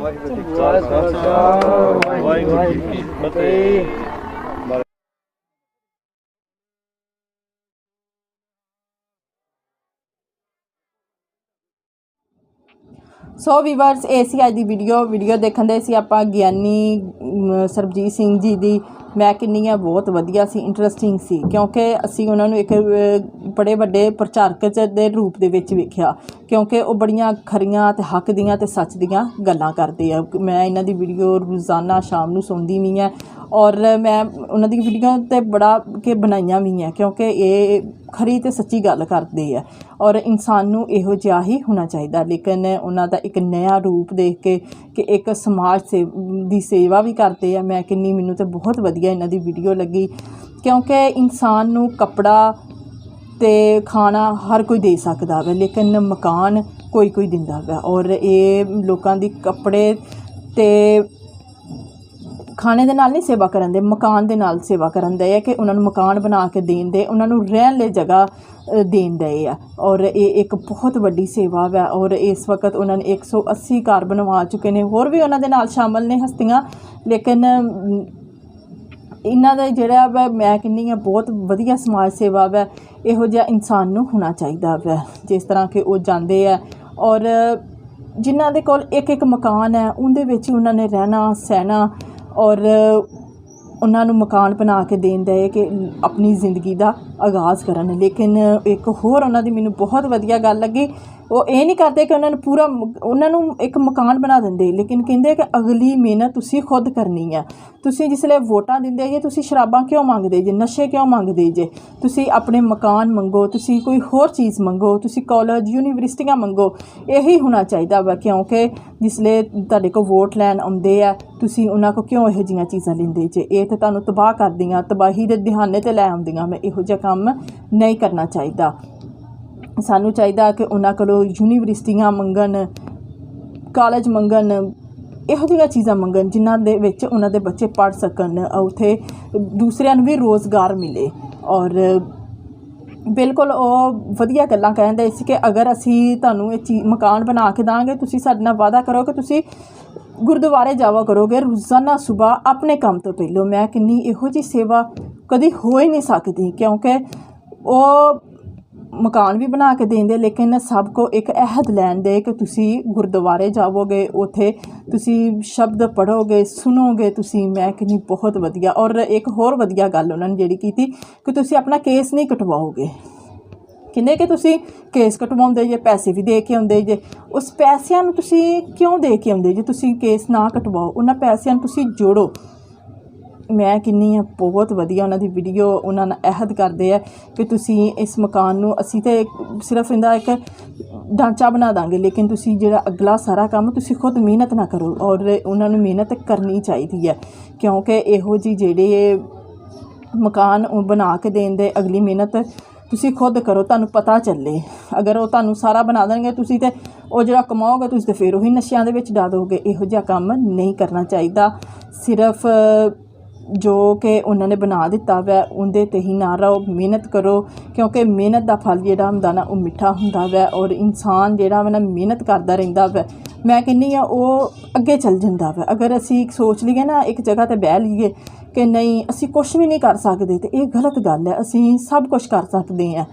ਵਾਹਿਗੁਰੂ ਜੀ ਕਾ ਖਾਲਸਾ। ਵਾਹਿਗੁਰੂ ਜੀ ਕੀ ਫਤਿਹ ਸੋ ਵੀਵਰਸ ਇਹ ਸੀ ਅੱਜ ਦੀ ਵੀਡੀਓ ਵੀਡੀਓ ਦੇਖਣ ਦੇ ਸੀ ਆਪਾਂ ਗਿਆਨੀ ਸਰਬਜੀਤ ਸਿੰਘ ਜੀ ਦੀ। ਮੈਂ ਕਿੰਨੀ ਆ, ਬਹੁਤ ਵਧੀਆ ਸੀ ਇੰਟਰਸਟਿੰਗ ਸੀ। ਕਿਉਂਕਿ ਅਸੀਂ ਉਹਨਾਂ ਨੂੰ ਇੱਕ ਬੜੇ ਵੱਡੇ ਪ੍ਰਚਾਰਕ ਦੇ ਰੂਪ ਦੇ ਵਿੱਚ ਵੇਖਿਆ। ਕਿਉਂਕਿ ਉਹ ਬੜੀਆਂ ਖਰੀਆਂ ਤੇ ਹੱਕ ਦੀਆਂ ਤੇ ਸੱਚ ਦੀਆਂ ਗੱਲਾਂ ਕਰਦੇ ਆ। ਮੈਂ ਇਹਨਾਂ ਦੀ ਵੀਡੀਓ ਰੋਜ਼ਾਨਾ ਸ਼ਾਮ ਨੂੰ ਸੁਣਦੀ ਵੀ ਆ ਔਰ ਮੈਂ ਉਹਨਾਂ ਦੀ ਵੀਡੀਓ ਤੇ ਬੜਾ ਕਿ ਬਣਾਈਆਂ ਵੀ ਆ ਕਿਉਂਕਿ ਇਹ ਖਰੀ ਤੇ ਸੱਚੀ ਗੱਲ ਕਰਦੇ ਆ ਔਰ ਇਨਸਾਨ ਨੂੰ ਇਹੋ ਜਿਹਾ ਹੀ ਹੋਣਾ ਚਾਹੀਦਾ। ਲੇਕਿਨ ਉਹਨਾਂ ਦਾ ਇੱਕ ਨਵਾਂ ਰੂਪ ਦੇਖ ਕੇ ਕਿ ਇੱਕ ਸਮਾਜ ਸੇ ਦੀ ਸੇਵਾ ਵੀ ਕਰਦੇ ਆ। ਮੈਂ ਕਿੰਨੀ ਮੈਨੂੰ ਤੇ ਬਹੁਤ ਵਧੀਆ ਇਹਨਾਂ ਦੀ ਵੀਡੀਓ ਲੱਗੀ ਕਿਉਂਕਿ ਇਨਸਾਨ ਨੂੰ ਕੱਪੜਾ ਤੇ ਖਾਣਾ ਹਰ ਕੋਈ ਦੇ ਸਕਦਾ ਵਾ ਲੇਕਿਨ ਮਕਾਨ ਕੋਈ ਕੋਈ ਦਿੰਦਾ ਵਾ। ਔਰ ਇਹ ਲੋਕਾਂ ਦੀ ਕੱਪੜੇ ਤੇ ਖਾਣੇ ਦੇ ਨਾਲ ਨਹੀਂ ਸੇਵਾ ਕਰਨ ਦੇ ਮਕਾਨ ਦੇ ਨਾਲ ਸੇਵਾ ਕਰਨ ਦੇ ਹੈ ਕਿ ਉਹਨਾਂ ਨੂੰ ਮਕਾਨ ਬਣਾ ਕੇ ਦੇਣ ਦੇ ਉਹਨਾਂ ਨੂੰ ਰਹਿਣ ਲਈ ਜਗ੍ਹਾ ਅ, ਦੇਣ ਦੇ ਆ। ਔਰ ਇਹ ਇੱਕ ਬਹੁਤ ਵੱਡੀ ਸੇਵਾ ਵਾ ਔਰ ਇਸ ਵਕਤ ਉਹਨਾਂ ਨੇ 180 ਘਰ ਬਣਵਾ ਚੁੱਕੇ ਨੇ। ਹੋਰ ਵੀ ਉਹਨਾਂ ਦੇ ਨਾਲ ਸ਼ਾਮਲ ਨੇ ਹਸਤੀਆਂ ਲੇਕਿਨ ਇਹਨਾਂ ਦਾ ਜਿਹੜਾ ਵਾ, ਮੈਂ ਕਹਿੰਦੀ ਆ ਬਹੁਤ ਵਧੀਆ ਸਮਾਜ ਸੇਵਾ ਵਾ, ਇਹੋ ਜਿਹਾ ਇਨਸਾਨ ਨੂੰ ਹੋਣਾ ਚਾਹੀਦਾ ਵਾ, ਜਿਸ ਤਰ੍ਹਾਂ ਕਿ ਉਹ ਜਾਂਦੇ ਆ। ਔਰ ਜਿਨ੍ਹਾਂ ਦੇ ਕੋਲ ਇੱਕ ਇੱਕ ਮਕਾਨ ਹੈ, ਉਹਦੇ ਵਿੱਚ ਹੀ ਉਹਨਾਂ ਨੇ ਰਹਿਣਾ, ਸਹਿਣਾ, ਔਰ ਉਹਨਾਂ ਨੂੰ ਮਕਾਨ ਬਣਾ ਕੇ ਦੇਣ ਦੇ ਕਿ ਆਪਣੀ ਜ਼ਿੰਦਗੀ ਦਾ ਆਗਾਜ਼ ਕਰਨ। ਲੇਕਿਨ ਇੱਕ ਹੋਰ ਉਹਨਾਂ ਦੀ ਮੈਨੂੰ ਬਹੁਤ ਵਧੀਆ ਗੱਲ ਲੱਗੀ ਉਹ ਇਹ ਨਹੀਂ ਕਰਦੇ ਕਿ ਉਹਨਾਂ ਨੂੰ ਪੂਰਾ ਉਹਨਾਂ ਨੂੰ ਇੱਕ ਮਕਾਨ ਬਣਾ ਦਿੰਦੇ, ਲੇਕਿਨ ਕਹਿੰਦੇ ਕਿ ਅਗਲੀ ਮਿਹਨਤ ਤੁਸੀਂ ਖੁਦ ਕਰਨੀ ਹੈ ਤੁਸੀਂ ਜਿਸਲੇ ਵੋਟਾਂ ਦਿੰਦੇ ਜੇ, ਤੁਸੀਂ ਸ਼ਰਾਬਾਂ ਕਿਉਂ ਮੰਗਦੇ ਜੇ, ਨਸ਼ੇ ਕਿਉਂ ਮੰਗਦੇ ਜੇ? ਤੁਸੀਂ ਆਪਣੇ ਮਕਾਨ ਮੰਗੋ, ਤੁਸੀਂ ਕੋਈ ਹੋਰ ਚੀਜ਼ ਮੰਗੋ, ਤੁਸੀਂ ਕਾਲਜ, ਯੂਨੀਵਰਸਿਟੀਆਂ ਮੰਗੋ, ਇਹੀ ਹੋਣਾ ਚਾਹੀਦਾ ਵਾ, ਕਿਉਂਕਿ ਜਿਸਲੇ ਤੁਹਾਡੇ ਕੋਲ ਵੋਟ ਲੈਣ ਆਉਂਦੇ ਆ, ਤੁਸੀਂ ਉਹਨਾਂ ਕੋ ਕਿਉਂ ਇਹੋ ਜਿਹੀਆਂ ਚੀਜ਼ਾਂ ਲੈਂਦੇ ਜੇ? ਇਹ ਤੇ ਤੁਹਾਨੂੰ ਤਬਾਹ ਕਰਦੀਆਂ, ਤਬਾਹੀ ਦੇ ਦਿਹਾਨੇ ਤੇ ਲੈ ਆਉਂਦੀਆਂ, ਮੈਂ ਇਹੋ ਜਿਹਾ ਕੰਮ ਨਹੀਂ ਕਰਨਾ ਚਾਹੀਦਾ। ਸਾਨੂੰ ਚਾਹੀਦਾ ਕਿ ਉਹਨਾਂ ਕੋਲੋਂ ਯੂਨੀਵਰਸਿਟੀਆਂ ਮੰਗਣ, ਕਾਲਜ ਮੰਗਣ, ਇਹੋ ਜਿਹੀਆਂ ਚੀਜ਼ਾਂ ਮੰਗਣ ਜਿਨ੍ਹਾਂ ਦੇ ਵਿੱਚ ਉਹਨਾਂ ਦੇ ਬੱਚੇ ਪੜ੍ਹ ਸਕਣ ਉੱਥੇ ਦੂਸਰਿਆਂ ਨੂੰ ਵੀ ਰੋਜ਼ਗਾਰ ਮਿਲੇ। ਔਰ ਬਿਲਕੁਲ ਉਹ ਵਧੀਆ ਗੱਲਾਂ ਕਹਿੰਦੇ ਸੀ ਕਿ ਅਗਰ ਅਸੀਂ ਤੁਹਾਨੂੰ ਇਹ ਚੀ, ਮਕਾਨ ਬਣਾ ਕੇ ਦਾਂਗੇ, ਤੁਸੀਂ ਸਾਡੇ ਨਾਲ ਵਾਅਦਾ ਕਰੋ ਕਿ ਤੁਸੀਂ ਗੁਰਦੁਆਰੇ ਜਾਵਾ ਕਰੋਗੇ, ਰੋਜ਼ਾਨਾ ਸਵੇਰ ਆਪਣੇ ਕੰਮ ਤੋਂ ਪਹਿਲਾਂ। ਮੈਂ ਕਿੰਨੀ ਇਹੋ ਜੀ ਸੇਵਾ ਕਦੀ ਹੋ ਹੀ ਨਹੀਂ ਸਕਦੀ ਕਿਉਂਕਿ ਉਹ ਮਕਾਨ ਵੀ ਬਣਾ ਕੇ ਦੇਂਦੇ ਲੇਕਿਨ ਸਭ ਕੋ ਇੱਕ ਅਹਿਦ ਲੈਣ ਦੇ ਕਿ ਤੁਸੀਂ ਗੁਰਦੁਆਰੇ ਜਾਵੋਗੇ, ਉੱਥੇ ਤੁਸੀਂ ਸ਼ਬਦ ਪੜੋਗੇ ਸੁਣੋਗੇ, ਤੁਸੀਂ ਮੈਂ ਕਿੰਨੀ ਬਹੁਤ ਵਧੀਆ ਔਰ ਇੱਕ ਹੋਰ ਵਧੀਆ ਗੱਲ ਉਹਨਾਂ ਨੇ ਜਿਹੜੀ ਕੀਤੀ ਕਿ ਤੁਸੀਂ ਆਪਣਾ ਕੇਸ ਨਹੀਂ ਕਟਵਾਓਗੇ। ਕਹਿੰਦੇ ਕਿ ਤੁਸੀਂ ਕੇਸ ਕਟਵਾਉਂਦੇ ਜੇ, ਪੈਸੇ ਵੀ ਦੇ ਕੇ ਆਉਂਦੇ ਜੇ, ਉਸ ਪੈਸਿਆਂ ਨੂੰ ਤੁਸੀਂ ਕਿਉਂ ਦੇ ਕੇ ਆਉਂਦੇ ਜੇ? ਤੁਸੀਂ ਕੇਸ ਨਾ ਕਟਵਾਓ, ਉਹਨਾਂ ਪੈਸਿਆਂ ਨੂੰ ਤੁਸੀਂ ਜੋੜੋ। ਮੈਂ ਕਿੰਨੀ ਆ, ਬਹੁਤ ਵਧੀਆ ਉਹਨਾਂ ਦੀ ਵੀਡੀਓ ਉਹਨਾਂ ਨਾਲ ਅਹਿਦ ਕਰਦੇ ਆ ਕਿ ਤੁਸੀਂ ਇਸ ਮਕਾਨ ਨੂੰ, ਅਸੀਂ ਤੇ ਸਿਰਫ ਇਹਦਾ ਇੱਕ ਢਾਂਚਾ ਬਣਾ ਦਾਂਗੇ, ਲੇਕਿਨ ਤੁਸੀਂ ਜਿਹੜਾ ਅਗਲਾ ਸਾਰਾ ਕੰਮ ਤੁਸੀਂ ਖੁਦ ਮਿਹਨਤ ਨਾ ਕਰੋ ਔਰ ਉਹਨਾਂ ਨੂੰ ਮਿਹਨਤ ਕਰਨੀ ਚਾਹੀਦੀ ਹੈ ਕਿਉਂਕਿ ਇਹੋ ਜੀ ਜਿਹੜੇ ਮਕਾਨ ਉਹ ਬਣਾ ਕੇ ਦੇਣ ਦੇ ਅਗਲੀ ਮਿਹਨਤ ਤੁਸੀਂ ਖੁਦ ਕਰੋ, ਤੁਹਾਨੂੰ ਪਤਾ ਚੱਲੇ। ਅਗਰ ਉਹ ਤੁਹਾਨੂੰ ਸਾਰਾ ਬਣਾ ਦੇਣਗੇ, ਤੁਸੀਂ ਤੇ ਉਹ ਜਿਹੜਾ ਕਮਾਓਗੇ, ਤੁਸੀਂ ਤੇ ਫਿਰ ਉਹੀ ਨਸ਼ਿਆਂ ਦੇ ਵਿੱਚ ਡਾ ਦੋਗੇ। ਇਹੋ ਜਿਹਾ ਕੰਮ ਨਹੀਂ ਕਰਨਾ ਚਾਹੀਦਾ। ਸਿਰਫ ਜੋ ਕਿ ਉਹਨਾਂ ਨੇ ਬਣਾ ਦਿੱਤਾ ਵੈ, ਉਹਦੇ ਤੇ ਹੀ ਨਾ ਰਹੋ, ਮਿਹਨਤ ਕਰੋ, ਕਿਉਂਕਿ ਮਿਹਨਤ ਦਾ ਫਲ ਜਿਹੜਾ ਹੁੰਦਾ ਨਾ, ਉਹ ਮਿੱਠਾ ਹੁੰਦਾ ਵੈ ਔਰ ਇਨਸਾਨ ਜਿਹੜਾ ਵਾ ਨਾ ਮਿਹਨਤ ਕਰਦਾ ਰਹਿੰਦਾ ਵੈ। ਮੈਂ ਕਹਿੰਦੀ ਆ ਉਹ ਅੱਗੇ ਚੱਲ ਜਾਂਦਾ ਵੈ। ਅਗਰ ਅਸੀਂ ਸੋਚ ਲਈਏ ਨਾ, ਇੱਕ ਜਗ੍ਹਾ ਤੇ ਬਹਿ ਲਈਏ ਕਿ ਨਹੀਂ, ਅਸੀਂ ਕੁਝ ਵੀ ਨਹੀਂ ਕਰ ਸਕਦੇ ਤੇ ਇਹ ਗਲਤ ਗੱਲ ਹੈ, ਅਸੀਂ ਸਭ ਕੁਝ ਕਰ ਸਕਦੇ ਹਾਂ।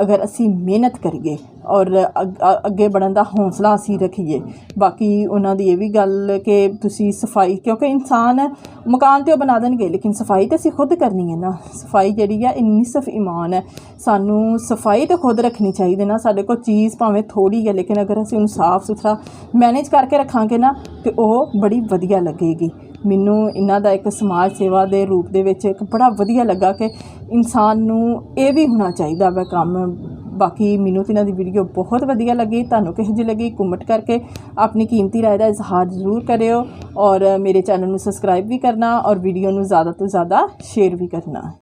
ਅਗਰ ਅਸੀਂ ਮਿਹਨਤ ਕਰੀਏ ਔਰ ਅ- ਅੱਗੇ ਵਧਣ ਦਾ ਹੌਸਲਾ ਅਸੀਂ ਰੱਖੀਏ, ਬਾਕੀ ਉਹਨਾਂ ਦੀ ਇਹ ਵੀ ਗੱਲ ਕਿ ਤੁਸੀਂ ਸਫ਼ਾਈ, ਕਿਉਂਕਿ ਇਨਸਾਨ ਮਕਾਨ ਤੇ ਉਹ ਬਣਾ ਦੇਣਗੇ, ਲੇਕਿਨ ਸਫ਼ਾਈ ਤੇ ਅਸੀਂ ਖੁਦ ਕਰਨੀ ਹੈ ਨਾ। ਸਫ਼ਾਈ ਜਿਹੜੀ ਹੈ ਇਹ ਨਿਸਫ ਇਮਾਨ ਹੈ। ਸਾਨੂੰ ਸਫ਼ਾਈ ਤੇ ਖੁਦ ਰੱਖਣੀ ਚਾਹੀਦੀ ਨਾ। ਸਾਡੇ ਕੋਲ ਚੀਜ਼ ਭਾਵੇਂ ਥੋੜੀ ਹੈ, ਲੇਕਿਨ ਅਗਰ ਅਸੀਂ ਉਹਨੂੰ ਸਾਫ਼ ਸੁਥਰਾ ਮੈਨੇਜ ਕਰਕੇ ਰੱਖਾਂਗੇ ਨਾ, ਤੇ ਉਹ ਬੜੀ ਵਧੀਆ ਲੱਗੇਗੀ। ਮੈਨੂੰ ਇਹਨਾਂ ਦਾ ਇੱਕ ਸਮਾਜ ਸੇਵਾ ਦੇ ਰੂਪ ਦੇ ਵਿੱਚ ਇੱਕ ਬੜਾ ਵਧੀਆ ਲੱਗਾ ਕਿ ਇਨਸਾਨ ਨੂੰ ਇਹ ਵੀ ਹੋਣਾ ਚਾਹੀਦਾ ਵਾ ਕੰਮ। ਬਾਕੀ ਮੈਨੂੰ ਤੇ ਇਹਨਾਂ ਦੀ ਵੀਡੀਓ ਬਹੁਤ ਵਧੀਆ ਲੱਗੀ। ਤੁਹਾਨੂੰ ਕਿਹੋ ਜਿਹੀ ਲੱਗੀ ਕਮੈਂਟ ਕਰਕੇ ਆਪਣੀ ਕੀਮਤੀ ਰਾਏ ਦਾ ਇਜ਼ਹਾਰ ਜ਼ਰੂਰ ਕਰਿਓ ਔਰ ਮੇਰੇ ਚੈਨਲ ਨੂੰ ਸਬਸਕ੍ਰਾਈਬ ਵੀ ਕਰਨਾ ਔਰ ਵੀਡੀਓ ਨੂੰ ਜ਼ਿਆਦਾ ਤੋਂ ਜ਼ਿਆਦਾ ਸ਼ੇਅਰ ਵੀ ਕਰਨਾ।